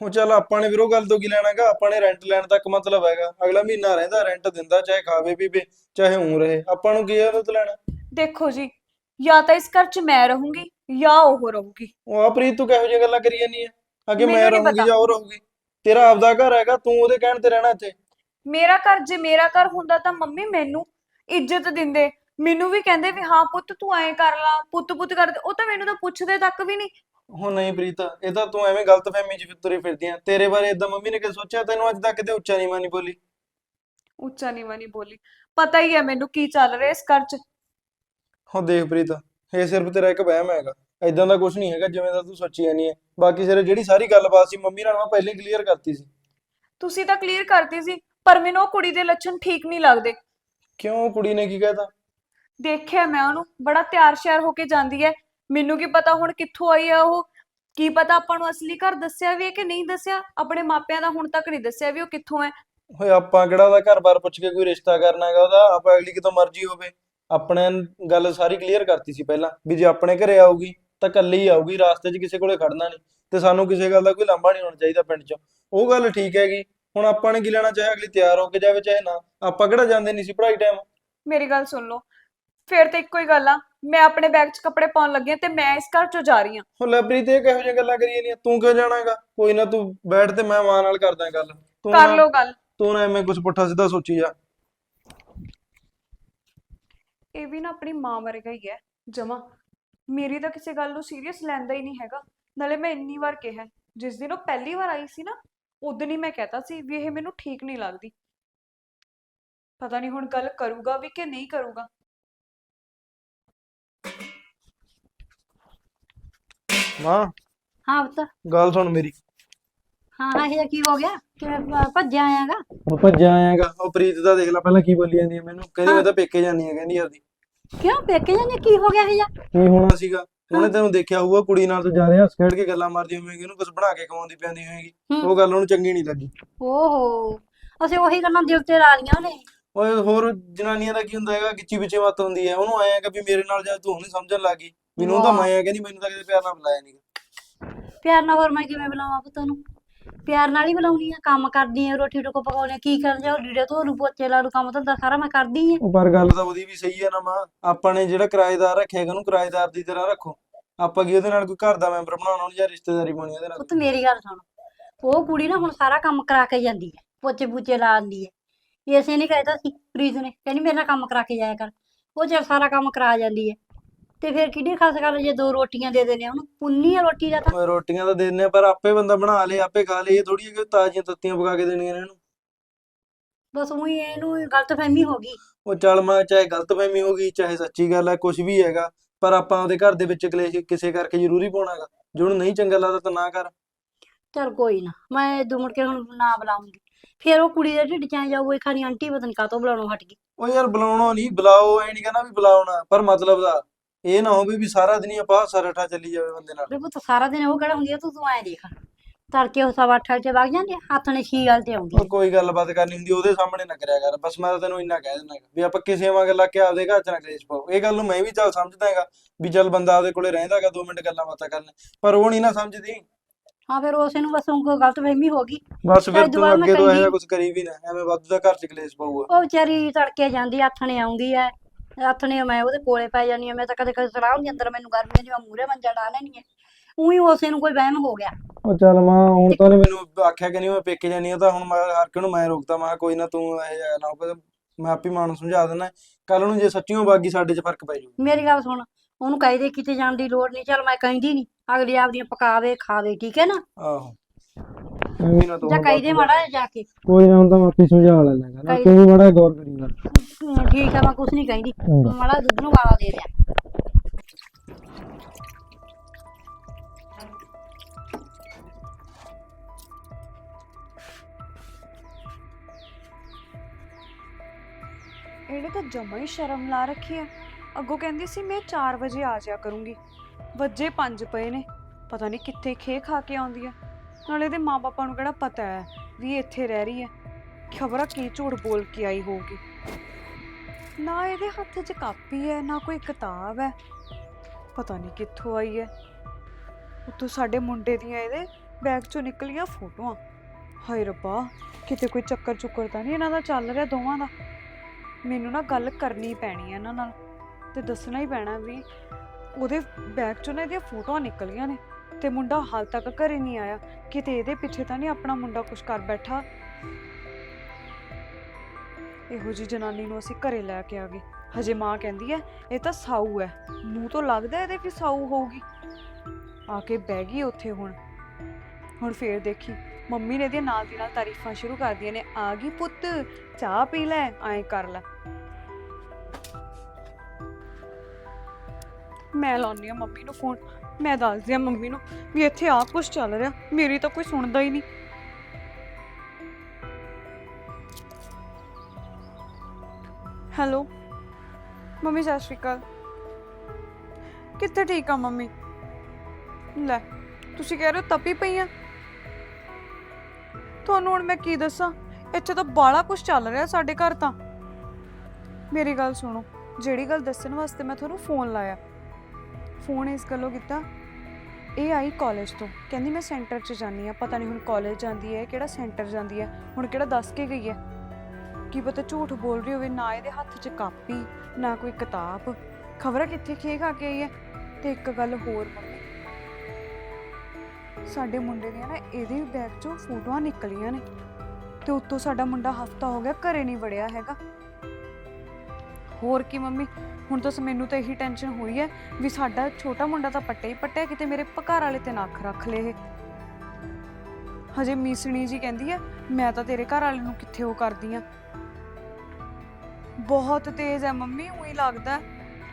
ਉਹ ਚੱਲ ਆਪਾਂ ਨੇ ਵੀਰੋ ਗੱਲ ਤੋਂ ਕੀ ਲੈਣਾਗਾ ਆਪਾਂ ਨੇ ਰੈਂਟ ਲੈਣ ਤੱਕ ਮਤਲਬ ਹੈਗਾ। ਅਗਲਾ ਮਹੀਨਾ ਰਹਿੰਦਾ ਰੈਂਟ ਦਿੰਦਾ ਚਾਹੇ ਖਾਵੇ ਪੀਵੇ ਚਾਹੇ ਉਂ ਰਹੇ। ਆਪਾਂ ਨੂੰ ਕੀ ਹੈ ਉਹਦੇ ਤੋਂ ਲੈਣਾ? ਦੇਖੋ ਜੀ ਜਾਂ ਤਾਂ ਇਸ ਘਰ 'ਚ ਮੈਂ ਰਹੂੰਗੀ ਜਾਂ ਉਹ ਰਹੂਗੀ। ਉਹ ਆ ਪ੍ਰੀਤ ਤੂੰ ਕਿਹੋ ਜਿਹੀਆਂ ਗੱਲਾਂ ਕਰੀ ਜਾਂਦੀ ਹੈ ਅੱਗੇ ਮੈਨੂੰ ਮੈਂ ਰਹੂੰਗੀ ਪਤਾ। ਜਾਂ ਉਹ ਰਹੂਗੀ? ਤੇਰਾ ਆਪਦਾ ਘਰ ਹੈਗਾ ਤੂੰ ਉਹਦੇ ਕਹਿਣ ਤੇ ਰਹਿਣਾ ਇੱਥੇ। ਮੇਰਾ ਘਰ ਜੇ ਮੇਰਾ ਘਰ ਹੁੰਦਾ ਤਾਂ ਮੰਮੀ ਮੈਨੂੰ ਇੱਜ਼ਤ ਦਿੰਦੇ। ਮੈਨੂੰ ਵੀ ਕਹਿੰਦੇ ਵੀ ਹਾਂ ਪੁੱਤ ਤੂੰ ਐਂ ਕਰ ਲਾ ਪੁੱਤ ਪੁੱਤ ਕਰਦੇ ਉਹ ਤਾਂ ਮੈਨੂੰ ਤਾਂ ਪੁੱਛਦੇ ਤੱਕ ਵੀ ਨਹੀਂ। ਉਹ ਨਹੀਂ ਪ੍ਰੀਤ ਇਹ ਤਾਂ ਤੂੰ ਐਵੇਂ ਗਲਤਫਹਿਮੀ 'ਚ ਤੁਰੀ ਫਿਰਦੀ ਆ। ਤੇਰੇ ਬਾਰੇ ਇਦਾਂ ਮੰਮੀ ਨੇ ਕਦੇ ਸੋਚਿਆ? ਤੈਨੂੰ ਅੱਜ ਤੱਕ ਕਿਤੇ ਉੱਚਾ ਨਹੀਂ ਬੋਲੀ। ਉੱਚਾ ਨੀਵਾਂ ਨਹੀਂ ਬੋਲੀ। ਪਤਾ ਹੀ ਹੈ ਮੈਨੂੰ ਕੀ ਚੱਲ ਰਿਹਾ ਇਸ ਘਰ 'ਚ। ਹੋ ਦੇਖ ਪ੍ਰੀਤ ਇਹ ਸਿਰਫ ਤੇਰਾ ਇੱਕ ਵਹਿਮ ਹੈਗਾ। ਐਦਾਂ ਦਾ ਕੁਝ ਨਹੀਂ ਹੈਗਾ ਜਿਵੇਂ ਦਾ ਤੂੰ ਸੋਚੀ ਜਾਨੀ ਹੈ ਬਾਕੀ ਸਿਰੇ ਜਿਹੜੀ ਸਾਰੀ ਗੱਲਬਾਤ ਸੀ ਮੰਮੀ ਨਾਲ ਮੈਂ ਪਹਿਲਾਂ ਹੀ ਕਲੀਅਰ ਕਰਤੀ ਸੀ। ਤੁਸੀਂ ਤਾਂ ਕਲੀਅਰ ਕਰਤੀ ਸੀ ਪਰ ਮੈਨੂੰ ਉਹ ਕੁੜੀ ਦੇ ਲੱਛਣ ਠੀਕ ਨਹੀਂ ਲੱਗਦੇ। ਕਿਉਂ? ਕੁੜੀ ਨੇ ਕੀ ਕਹਿਤਾ? ਦੇਖਿਆ ਮੈਂ ਉਹਨੂੰ ਬੜਾ ਤਿਆਰ ਸ਼ਿਆਰ ਹੋ ਕੇ ਜਾਂਦੀ ਹੈ। ਮੈਨੂੰ ਕੀ ਪਤਾ ਹੁਣ ਕਿੱਥੋਂ ਆਈ ਆ ਉਹ? ਕੀ ਪਤਾ ਆਪਾਂ ਨੂੰ ਅਸਲੀ ਘਰ ਦੱਸਿਆ ਵੀ ਹੈ ਕਿ ਨਹੀਂ ਦੱਸਿਆ? ਆਪਣੇ ਮਾਪਿਆਂ ਦਾ ਹੁਣ ਤੱਕ ਨਹੀਂ ਦੱਸਿਆ ਵੀ ਉਹ ਕਿੱਥੋਂ ਹੈ। ਓਏ ਆਪਾਂ ਕਿਹੜਾ ਉਹਦਾ ਘਰ-ਬਾਰ ਪੁੱਛ ਕੇ ਕੋਈ ਰਿਸ਼ਤਾ ਕਰਨਾ ਹੈਗਾ ਉਹਦਾ? ਆਪਾਂ ਅਗਲੀ ਕਿਤੋਂ ਮਰਜ਼ੀ ਹੋਵੇ। ਆਪਣੇ ਗੱਲ ਸਾਰੀ ਕਲੀਅਰ ਕਰਤੀ ਸੀ ਪਹਿਲਾਂ ਵੀ ਜੇ ਆਪਣੇ ਘਰੇ ਆਊਗੀ ਤਾਂ ਇਕੱਲੀ ਹੀ ਆਊਗੀ ਰਾਸਤੇ 'ਚ ਕਿਸੇ ਕੋਲੇ ਖੜਨਾ ਨਹੀਂ। ਤੇ ਸਾਨੂੰ ਕਿਸੇ ਗੱਲ ਦਾ ਕੋਈ ਲਾਂਭਾ ਨਹੀਂ ਹੋਣਾ ਚਾਹੀਦਾ ਪਿੰਡ 'ਚ। ਉਹ ਗੱਲ ਠੀਕ ਹੈਗੀ। ਹੁਣ ਆਪਾਂ ਨੇ ਕੀ ਲੈਣਾ ਚਾਹੇ ਅਗਲੀ ਤਿਆਰ ਹੋ ਕੇ ਜਾਵੇ ਚਾਹੇ ਨਾ। ਆਪਾਂ ਕਿਹੜਾ ਜਾਂਦੇ ਨਹੀਂ ਸੀ ਪੜ੍ਹਾਈ ਟਾਈਮ ਮੇਰੀ ਗੱਲ ਸੁਣ ਲਓ। ਫੇਰ ਤੇ ਇੱਕੋ ਹੀ ਗੱਲ ਆ ਮੈਂ ਆਪਣੇ ਬੈਗ 'ਚ ਕੱਪੜੇ ਪਾਉਣ ਲੱਗੀ ਹਾਂ ਤੇ ਮੈਂ ਇਸ ਘਰ 'ਚੋਂ ਜਾ ਰਹੀ ਹਾਂ। ਹੁਣ ਲਵਪ੍ਰੀਤ ਇਹ ਕਿਹੋ ਜਿਹੀਆਂ ਗੱਲਾਂ ਕਰੀ ਜਾਂਦੀਆਂ ਤੂੰ ਕਿਉਂ ਜਾਣਾ ਹੈਗਾ? ਕੋਈ ਨਾ ਤੂੰ ਬੈਠ ਤੇ ਮੈਂ ਮਾਂ ਨਾਲ ਕਰਦਾ ਗੱਲ। ਤੂੰ ਕਰ ਨਾ- ਲਓ ਗੱਲ। ਤੂੰ ਨਾ ਐਵੇਂ ਕੁਝ ਪੁੱਠਾ ਸਿੱਧਾ ਸੋਚੀ ਜਾ। ਇਹ ਵੀ ਨਾ ਆਪਣੀ ਮਾਂ ਵਰਗਾ ਹੀ ਹੈ ਜਮਾ। ਮੇਰੀ ਤਾਂ ਕਿਸੇ ਗੱਲ ਨੂੰ ਸੀਰੀਅਸ ਲੈਂਦਾ ਹੀ ਨਹੀਂ ਹੈਗਾ। ਨਾਲੇ ਮੈਂ ਇੰਨੀ ਵਾਰ ਕਿਹਾ ਜਿਸ ਦਿਨ ਉਹ ਪਹਿਲੀ ਵਾਰ ਆਈ ਸੀ ਨਾ ਉਦੋਂ ਹੀ ਮੈਂ ਕਹਤਾ ਸੀ ਵੀ ਇਹ ਮੈਨੂੰ ਠੀਕ ਨਹੀਂ ਲੱਗਦੀ। ਪਤਾ ਨਹੀਂ ਹੁਣ ਗੱਲ ਕਰੂਗਾ ਵੀ ਕਿ ਨਹੀਂ ਕਰੂਗਾ। ਮਾਂ ਹਾਂ ਪੁੱਤ। ਗੱਲ ਸੁਣ ਮੇਰੀ। ਹਾਂ ਹਾਂ ਇਹ ਕੀ ਹੋ ਗਿਆ? ਕਿਵੇਂ ਭ- ਭੱਜਿਆ ਆਇਆਗਾ? ਉਹ ਭੱਜਿਆ ਆਇਆਗਾ। ਉਹ ਪ੍ਰੀਤ ਦਾ ਦੇਖ ਲੈ ਪਹਿਲਾਂ ਕੀ ਬੋਲੀ ਜਾਂਦੀ ਹੈ ਮੈਨੂੰ। ਕਹਿੰਦੀ ਮੈਂ ਤਾਂ ਪੇਕੇ ਜਾਨੀ ਆ ਕਹਿੰਦੀ ਆਪਦੀ। ਕਿਉਂ ਪੇਕੇ ਜਾਂਦੇ ਕੀ ਹੋ ਗਿਆ ਇਹ ਜਾ ਕੀ ਹੋਣਾ ਸੀਗਾ। ਉਹਨੇ ਤੈਨੂੰ ਦੇਖਿਆ ਹੋਊਗਾ ਕੁੜੀ ਨਾਲ ਤੂੰ ਜ਼ਿਆਦਾ ਹੱਸ ਖੇਡ ਕੇ ਗੱਲਾਂ ਮਾਰਦੀ ਹੋਵੇਂਗੀ ਉਹਨੂੰ ਕੁਝ ਬਣਾ ਕੇ ਖਵਾਉਂਦੀ ਪੈਂਦੀ ਹੋਵੇਗੀ। ਹੂੰ। ਉਹ ਗੱਲ ਉਹਨੂੰ ਚੰਗੀ ਨਹੀਂ ਲੱਗੀ। ਓਹੋ। ਅਸੀਂ ਉਹੀ ਗੱਲਾਂ ਦਿਲ ਤੇ ਲਾ ਲੀਆਂ ਉਹਨੇ। ਓਏ ਹੋਰ ਜਨਾਨੀਆਂ ਦਾ ਕੀ ਹੁੰਦਾ ਹੈਗਾ ਗਿੱਚੀ ਪਿੱਛੇ ਮੱਤ ਹੁੰਦੀ ਹੈ ਉਹਨੂੰ ਆਇਆ ਕਿ ਵੀ ਮੇਰੇ ਨਾਲ ਜਦ ਤੂੰ ਨਹੀਂ ਸਮਝਣ ਲੱਗੀ। ਮੈਨੂੰ ਤਾਂ। ਮੈਂ ਆ ਕਹਿੰਦੀ ਮੈਨੂੰ ਤਾਂ ਕਿਤੇ ਪਿਆਰ ਨਾਲ ਬੁਲਾਇਆ ਨਹੀਂ ਪਿਆਰ ਨਾਲ ਹੋਰ ਮੈਂ ਕਿਵੇਂ ਬੁਲਾਵਾਂ ਪੁੱਤ ਨੂੰ ਪਿਆਰ ਨਾਲ ਹੀ ਬੁਲਾਉਣੀ ਆ ਕੰਮ ਕਰਦੀ ਆ ਰੋਟੀ ਟੁਕੋ ਪਕਾਉਣੀ ਆ ਕੀ ਕਰਨ ਜਾ ਲੀੜੇ ਧੋ ਨੂੰ ਪੋਚੇ ਲਾ ਨੂੰ ਕੰਮ ਧੰਦਾ ਸਾਰਾ ਮੈਂ ਕਰਦੀ ਆ। ਪਰ ਗੱਲ ਤਾਂ ਉਹਦੀ ਵੀ ਸਹੀ ਹੈ ਨਾ ਮਾਂ ਆਪਾਂ ਨੇ ਜਿਹੜਾ ਕਿਰਾਏਦਾਰ ਰੱਖਿਆ ਹੈਗਾ ਉਹਨੂੰ ਕਿਰਾਏਦਾਰ ਦੀ ਤਰ੍ਹਾਂ ਰੱਖੋ। ਆਪਾਂ ਕੀ ਉਹਦੇ ਨਾਲ ਕੋਈ ਘਰ ਦਾ ਮੈਂਬਰ ਬਣਾਉਣਾ ਉਹਨੂੰ ਜਾਂ ਰਿਸ਼ਤੇਦਾਰੀ ਪਾਉਣੀ ਉਹਦੇ ਨਾਲ? ਪੁੱਤ ਮੇਰੀ ਗੱਲ ਸੁਣ ਉਹ ਕੁੜੀ ਨਾ ਹੁਣ ਸਾਰਾ ਕੰਮ ਕਰਾ ਕੇ ਜਾਂਦੀ ਹੈ ਪੋਚੇ ਪੂਚੇ ਲਾ ਦਿੰਦੀ ਹੈ ਇਸੇ ਨੇ ਕਹਿਤਾ ਸੀ ਪ੍ਰੀਤ ਨੇ ਕਹਿੰਦੀ ਮੇਰੇ ਨਾਲ ਕੰਮ ਕਰਾ ਕੇ ਜਾਇਆ ਕਰ। ਉਹ ਚੱਲ ਸਾਰਾ ਕੰਮ ਕਰਾ ਜਾਂਦੀ ਹੈ ਤੇ ਫਿਰ ਕਿਹੜੀ ਖਾਸ ਗੱਲ ਜੇ ਦੋ ਰੋਟੀਆਂ ਦੇ ਦੇਣੇ ਉਹਨੂੰ ਪੁੰਨੀ ਆ ਰੋਟੀ ਦਾ ਤਾਂ। ਰੋਟੀਆਂ ਤਾਂ ਦੇ ਦਿੰਦੇ ਆ ਪਰ ਆਪੇ ਬੰਦਾ ਬਣਾ ਲੇ ਆਪੇ ਖਾ ਲੇ ਇਹ ਥੋੜੀ ਕਿ ਤਾਜ਼ੀਆਂ ਤੱਤੀਆਂ ਪਕਾ ਕੇ ਦੇਣੀਆਂ ਨੇ ਇਹਨੂੰ। ਬਸ ਉਹੀ ਇਹਨੂੰ ਗਲਤਫਹਿਮੀ ਹੋ ਗਈ। ਉਹ ਚੱਲ ਮੈਂ ਚਾਹੇ ਗਲਤਫਹਿਮੀ ਹੋ ਗਈ ਚਾਹੇ ਸੱਚੀ ਗੱਲ ਹੈ ਕੁਝ ਵੀ ਹੈਗਾ ਪਰ ਆਪਾਂ ਉਹਦੇ ਘਰ ਦੇ ਵਿੱਚ ਕਲੇਸ਼ ਕਿਸੇ ਕਰਕੇ ਜ਼ਰੂਰੀ ਪਾਉਣਾਗਾ ਜੇ ਉਹਨੂੰ ਨਹੀਂ ਚੰਗਾ ਲੱਗਦਾ ਤਾਂ ਨਾ ਕਰ। ਚੱਲ ਕੋਈ ਨਾ ਮੈਂ ਦੋ ਮੁੜ ਕੇ ਹੁਣ ਨਾ ਬੁਲਾਉਂਗੀ। ਫਿਰ ਉਹ ਕੁੜੀ ਦੇ ਢਿੱਡ ਚ ਆ ਜਾਊ ਇਹ ਖਾਣੀ ਆਂਟੀ ਪਤਾ ਨਹੀਂ ਕਾਤੋਂ ਬੁਲਾਉਣੋਂ ਹਟ ਗਈ। ਉਹ ਯਾਰ ਬੁਲਾਉਣਾ ਨਹੀਂ ਬੁਲਾਓ ਐ ਨਹੀਂ ਕਹਿੰਦਾ ਵੀ ਬੁਲਾਉਣਾ ਪਰ ਮਤਲਬ ਦਾ ਇਹ ਨਾ ਹੋਵੇ ਵੀ ਸਾਰਾ ਦਿਨ ਹੀ ਆਪਾਂ ਹਾਸਾ ਰੱਠਾ ਚੱਲੀ ਜਾਵੇ ਬੰਦੇ ਨਾਲ। ਵੀ ਪੁੱਤ ਸਾਰਾ ਦਿਨ ਉਹ ਕਿਹੜਾ ਹੁੰਦੀ ਆ? ਤੂੰ ਤੂੰ ਐ ਦੇਖ। ਤੜਕੇ ਉਹ ਸਵਾ ਅੱਠ ਤੇ ਵਗ ਜਾਂਦੀ ਆ, ਹੱਥ ਨੇ ਛੀ ਗੱਲ ਤੇ ਆਉਂਦੀ ਆ। ਉਹ ਕੋਈ ਗੱਲਬਾਤ ਕਰਨੀ ਹੁੰਦੀ ਉਹਦੇ ਸਾਹਮਣੇ ਨਾ ਕਰਿਆ ਕਰ। ਬਸ ਮੈਂ ਤਾਂ ਤੈਨੂੰ ਇੰਨਾ ਕਹਿ ਦਿੰਦਾ ਵੀ ਆਪਾਂ ਕਿਸੇ ਵਾਂਗ ਲਾ ਕੇ ਆਪਦੇ ਘਰ ਚ ਨਾ ਕਲੇਸ਼ ਪਾਓ। ਇਹ ਗੱਲ ਨੂੰ ਮੈਂ ਵੀ ਚੱਲ ਸਮਝਦਾ ਹੈਗਾ ਵੀ ਚੱਲ ਬੰਦਾ ਆਪਦੇ ਕੋਲੇ ਰਹਿੰਦਾ ਹੈਗਾ 2 ਮਿੰਟ ਗੱਲਾਂ ਬਾਤਾਂ ਕਰਨ। ਪਰ ਉਹ ਨਹੀਂ ਨਾ ਸਮਝਦੀ। ਹਾਂ ਫਿਰ ਉਸੇ ਨੂੰ ਬਸ ਉਹ ਗਲਤਫਹਿਮੀ ਹੋ ਗਈ। ਬਸ ਫਿਰ ਤੂੰ ਦੁਬਾਰਾ ਅੱਗੇ ਤੋਂ ਇਹੋ ਜਿਹਾ ਕੁਝ ਕਰੀ ਵੀ ਨਾ ਐਵੇਂ ਵਾਧੂ ਦਾ ਘਰ ਚ ਕਲੇਸ਼ ਪਊਗਾ। ਉਹ ਵਿਚਾਰੀ ਤੜਕੇ ਜਾਂਦੀ ਆ, ਆਥਣੇ ਆਉਂਦੀ ਐ। ਆਥਣੇ ਮੈਂ ਉਹਦੇ ਕੋਲੇ ਪੈ ਜਾਂਦੀ ਆ ਮੈਂ ਤਾਂ ਕਦੇ ਕਦੇ ਸਲਾਹ ਹੁੰਦੀ ਅੰਦਰ ਮੈਨੂੰ ਗਰਮੀਆਂ ਦੀ ਮੈਂ ਮੂਰੇ ਮੰਜਾ ਡਾ ਲੈਣੀ ਐ ਉਹੀ ਉਸੇ ਨੂੰ ਕੋਈ ਵਹਿਮ ਹੋ ਗਿਆ। ਉਹ ਚੱਲ ਮਾਂ ਹੁਣ ਤਾਂ ਉਹਨੇ ਮੈਨੂੰ ਆਖਿਆ ਕਿ ਨਹੀਂ ਮੈਂ ਪੇਕੇ ਜਾਨੀ ਆ ਤਾਂ ਹੁਣ ਮੈਂ ਹਰ ਕੇ ਨੂੰ ਮੈਂ ਰੋਕਤਾ ਮੈਂ ਕੋਈ ਨਾ ਤੂੰ ਇਹ ਜਿਹਾ ਨਾ ਹੋਵੇ ਮੈਂ ਆਪੀ ਮਾਂ ਨੂੰ ਸਮਝਾ ਦਿੰਦਾ। ਕੱਲ ਨੂੰ ਜੇ ਸੱਚੀਓ ਬਾਗੀ ਸਾਡੇ 'ਚ ਫ਼ਰਕ ਪੈ ਜਾਊ। ਮੇਰੀ ਗੱਲ ਸੁਣ ਉਹਨੂੰ ਕਹੀ ਕਿਤੇ ਜਾਣ ਦੀ ਲੋੜ ਨਹੀਂ ਚੱਲ ਮੈਂ ਕਹਿੰਦੀ ਨਹੀਂ ਅਗਲੀ ਆਪਦੀਆਂ ਪਕਾਵੇ ਖਾਵੇ ਠੀਕ ਹੈ ਨਾ? ਆਹੋ। ਐਵੇਂ ਨਾ ਤੂੰ ਜਾਂ ਕਹੀ ਦੇ ਮਾੜਾ ਜਿਹਾ ਜਾ ਕੇ। ਕੋਈ ਨਾ ਹੁਣ ਤਾਂ ਮੈਂ ਆਪੇ ਸਮਝਾ ਲੈਣਾ ਗਾ ਕਹੀ- ਤੂੰ ਮਾੜਾ ਜਿਹਾ ਗੌਰ ਕਰੀ ਗੱਲ ਠੀਕ ਆ ਮੈਂ ਕੁਛ ਨਹੀਂ ਕਹਿੰਦੀ। ਚੰਗਾ। ਮਾੜਾ ਦੁੱਧ ਨੂੰ ਵਾਲਾ ਦੇ ਦਿਆ ਇਹਨੇ ਤਾਂ ਜਮਾ ਹੀ ਸ਼ਰਮ ਲਾ ਰੱਖੀ ਆ। ਅੱਗੋਂ ਕਹਿੰਦੀ ਸੀ ਮੈਂ 4 ਵਜੇ ਆ ਜਾਇਆ ਕਰੂੰਗੀ। ਵੱਜੇ 5 ਪਏ ਨੇ। ਪਤਾ ਨਹੀਂ ਕਿੱਥੇ ਖੇ ਖਾ ਕੇ ਆਉਂਦੀ ਆ। ਨਾਲੇ ਇਹਦੇ ਮਾਪੇ ਨੂੰ ਕਿਹੜਾ ਪਤਾ ਹੈ ਵੀ ਇਹ ਇੱਥੇ ਰਹਿ ਰਹੀ ਹੈ? ਖਬਰਾਂ ਕੀ ਝੂਠ ਬੋਲ ਕੇ ਆਈ ਹੋਊਗੀ? ਨਾ ਇਹਦੇ ਹੱਥ 'ਚ ਕਾਪੀ ਹੈ, ਨਾ ਕੋਈ ਕਿਤਾਬ ਹੈ। ਪਤਾ ਨਹੀਂ ਕਿੱਥੋਂ ਆਈ ਹੈ। ਉੱਤੋਂ ਸਾਡੇ ਮੁੰਡੇ ਦੀਆਂ ਇਹਦੇ ਬੈਗ 'ਚੋਂ ਨਿਕਲੀਆਂ ਫੋਟੋਆਂ। ਹਾਏ ਰੱਬਾ, ਕਿਤੇ ਕੋਈ ਚੱਕਰ ਚੁੱਕਰ ਤਾਂ ਨਹੀਂ ਇਹਨਾਂ ਦਾ ਚੱਲ ਰਿਹਾ ਦੋਵਾਂ ਦਾ? ਮੈਨੂੰ ਨਾ ਗੱਲ ਕਰਨੀ ਪੈਣੀ ਹੈ ਇਹਨਾਂ ਨਾਲ ਤੇ ਦੱਸਣਾ ਹੀ ਪੈਣਾ ਵੀ ਉਹਦੇ ਬੈਗ ਚੋਂ ਨਾ ਇਹਦੀਆਂ ਫੋਟੋਆਂ ਨਿਕਲੀਆਂ ਨੇ। ਤੇ ਮੁੰਡਾ ਹਾਲ ਤੱਕ ਘਰੇ ਨਹੀਂ ਆਇਆ। ਕਿਤੇ ਇਹਦੇ ਪਿੱਛੇ ਤਾਂ ਨਹੀਂ ਆਪਣਾ ਮੁੰਡਾ ਕੁਝ ਕਰ ਬੈਠਾ? ਇਹੋ ਜੀ ਜਨਾਨੀ ਨੂੰ ਅਸੀਂ ਘਰੇ ਲੈ ਕੇ ਆ ਗਏ। ਹਜੇ ਮਾਂ ਕਹਿੰਦੀ ਹੈ, ਇਹ ਤਾਂ ਸਾਊ ਹੈ। ਮੂੰਹ ਤੋਂ ਲੱਗਦਾ ਇਹਦੇ ਵੀ ਸਾਊ ਹੋਊਗੀ। ਆ ਕੇ ਬਹਿ ਗਈ ਉੱਥੇ ਹੁਣ। ਹੁਣ ਫੇਰ ਦੇਖੀ, ਮੰਮੀ ਨੇ ਇਹਦੀਆਂ ਨਾਲ ਦੀ ਨਾਲ ਤਾਰੀਫਾਂ ਸ਼ੁਰੂ ਕਰਦੀਆਂ ਨੇ, ਆ ਗਈ ਪੁੱਤ, ਚਾਹ ਪੀ ਲੈ, ਐਂ ਕਰ ਲੈ। ਮੈਂ ਲਾਉਣੀ ਆ ਮੰਮੀ ਨੂੰ ਫੋਨ। ਮੈਂ ਦੱਸਦੀ ਆ ਮੰਮੀ ਨੂੰ ਵੀ ਇੱਥੇ ਆ ਕੁਝ ਚੱਲ ਰਿਹਾ, ਮੇਰੀ ਤਾਂ ਕੋਈ ਸੁਣਦਾ ਹੀ ਨਹੀਂ। ਹੈਲੋ, ਮੰਮੀ ਸਤਿ ਸ਼੍ਰੀ ਅਕਾਲ। ਕਿੱਥੇ ਠੀਕ ਆ ਮੰਮੀ? ਲੈ, ਤੁਸੀਂ ਕਹਿ ਰਹੇ ਹੋ ਤਪੀ ਪਈ ਆ? ਤੁਹਾਨੂੰ ਹੁਣ ਮੈਂ ਕੀ ਦੱਸਾਂ, ਇੱਥੇ ਤਾਂ ਬਾਲਾ ਕੁਝ ਚੱਲ ਰਿਹਾ ਸਾਡੇ ਘਰ ਤਾਂ। ਮੇਰੀ ਗੱਲ ਸੁਣੋ, ਜਿਹੜੀ ਗੱਲ ਦੱਸਣ ਵਾਸਤੇ ਮੈਂ ਤੁਹਾਨੂੰ ਫੋਨ ਲਾਇਆ ਫੋਨ ਇਸ ਗੱਲੋਂ ਕੀਤਾ, ਇਹ ਆਈ ਕਾਲਜ ਤੋਂ। ਕਹਿੰਦੀ ਮੈਂ ਸੈਂਟਰ 'ਚ ਜਾਣੀ ਆ ਪਤਾ ਨਹੀਂ ਹੁਣ ਕਾਲਜ ਜਾਂਦੀ ਹੈ ਕਿਹੜਾ ਸੈਂਟਰ ਜਾਂਦੀ ਹੈ, ਹੁਣ ਕਿਹੜਾ ਦੱਸ ਕੇ ਗਈ ਹੈ। ਕੀ ਪਤਾ ਝੂਠ ਬੋਲ ਰਹੀ ਹੋਵੇ, ਨਾ ਇਹਦੇ ਹੱਥ 'ਚ ਕਾਪੀ, ਨਾ ਕੋਈ ਕਿਤਾਬ। ਖਬਰਾਂ ਕਿੱਥੇ ਖੇ ਖਾ ਕੇ ਆਈ ਹੈ? ਤੇ ਇੱਕ ਗੱਲ ਹੋਰ ਮੰਮੀ। ਸਾਡੇ ਮੁੰਡੇ ਦੀਆਂ ਨਾ ਇਹਦੇ ਬੈਗ 'ਚੋਂ ਫੋਟੋਆਂ ਨਿਕਲੀਆਂ ਨੇ। ਤੇ ਉੱਤੋਂ ਸਾਡਾ ਮੁੰਡਾ ਹਫਤਾ ਹੋ ਗਿਆ ਘਰੇ ਨਹੀਂ ਵੜਿਆ ਹੈਗਾ। ਹੋਰ ਕੀ ਮੰਮੀ? ਹੁਣ ਤਾਂ ਮੈਨੂੰ ਤਾਂ ਇਹੀ ਟੈਨਸ਼ਨ ਹੋਈ ਹੈ ਵੀ ਸਾਡਾ ਛੋਟਾ ਮੁੰਡਾ ਤਾਂ ਪੱਟੇ ਹੀ ਪੱਟਿਆ, ਕਿਤੇ ਮੇਰੇ ਘਰ ਵਾਲੇ ਤੇ ਨਾ ਅੱਖ ਰੱਖ ਲਏ ਇਹ। ਹਜੇ ਮੀਸਣੀ ਜੀ ਕਹਿੰਦੀ ਹੈ ਮੈਂ ਤਾਂ ਤੇਰੇ ਘਰ ਵਾਲੇ ਨੂੰ ਕਿੱਥੇ ਉਹ ਕਰਦੀ ਆ। ਬਹੁਤ ਤੇਜ਼ ਹੈ ਮੰਮੀ, ਉਹੀ ਲੱਗਦਾ।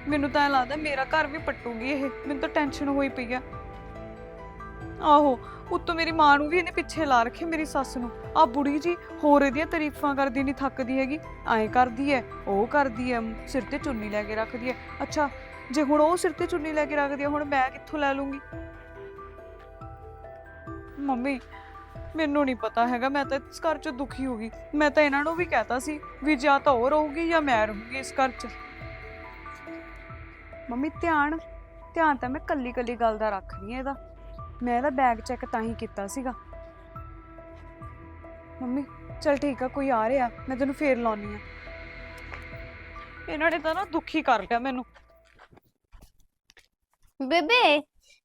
ਮੈਨੂੰ ਤਾਂ ਐਂ ਲੱਗਦਾ ਮੇਰਾ ਘਰ ਵੀ ਪੱਟੂਗੀ ਇਹ, ਮੈਨੂੰ ਤਾਂ ਟੈਨਸ਼ਨ ਹੋਈ ਪਈ ਆ ਆਹੋ, ਉੱਤੋਂ ਮੇਰੀ ਮਾਂ ਨੂੰ ਵੀ ਇਹਨੇ ਪਿੱਛੇ ਲਾ ਰੱਖੇ ਮੇਰੀ ਸੱਸ ਨੂੰ। ਆ ਬੁੜੀ ਜੀ ਹੋਰ ਇਹਦੀਆਂ ਤਾਰੀਫਾਂ ਕਰਦੀ ਨਹੀਂ ਥੱਕਦੀ ਹੈਗੀ। ਐਂ ਕਰਦੀ ਐ, ਉਹ ਕਰਦੀ ਐ, ਸਿਰ ਤੇ ਚੁੰਨੀ ਲੈ ਕੇ ਰੱਖਦੀ ਐ। ਅੱਛਾ, ਜੇ ਹੁਣ ਉਹ ਸਿਰ ਤੇ ਚੁੰਨੀ ਲੈ ਕੇ ਰੱਖਦੀ ਐ, ਹੁਣ ਮੈਂ ਕਿੱਥੋਂ ਲੈ ਲੂੰਗੀ? ਮੰਮੀ, ਮੈਨੂੰ ਨਹੀਂ ਪਤਾ ਹੈਗਾ, ਮੈਂ ਤਾਂ ਇਸ ਘਰ 'ਚ ਦੁਖੀ ਹੋ ਗਈ। ਮੈਂ ਤਾਂ ਇਹਨਾਂ ਨੂੰ ਵੀ ਕਹਿਤਾ ਸੀ ਵੀ ਜਾਂ ਤਾਂ ਉਹ ਰਹੂਗੀ ਜਾਂ ਮੈਂ ਰਹੂੰਗੀ ਇਸ ਘਰ 'ਚ। ਮੰਮੀ, ਧਿਆਨ ਧਿਆਨ ਤਾਂ ਮੈਂ ਕੱਲੀ ਕੱਲੀ ਗੱਲ ਦਾ ਰੱਖਦੀ ਆ ਇਹਦਾ। ਮੈਂ ਇਹਦਾ ਬੈਗ ਚੈੱਕ ਤਾਂ ਹੀ ਕੀਤਾ ਸੀਗਾ। ਮੰਮੀ ਚਲ ਠੀਕ ਆ ਕੋਈ ਆ ਰਿਹਾ ਮੈਂ ਤੈਨੂੰ ਫੇਰ ਲਾਉਣੀ ਆ। ਇਹਨਾਂ ਨੇ ਤਾਂ ਨਾ ਦੁਖੀ ਕਰ ਲਿਆ ਮੈਨੂੰ। ਬੇਬੇ?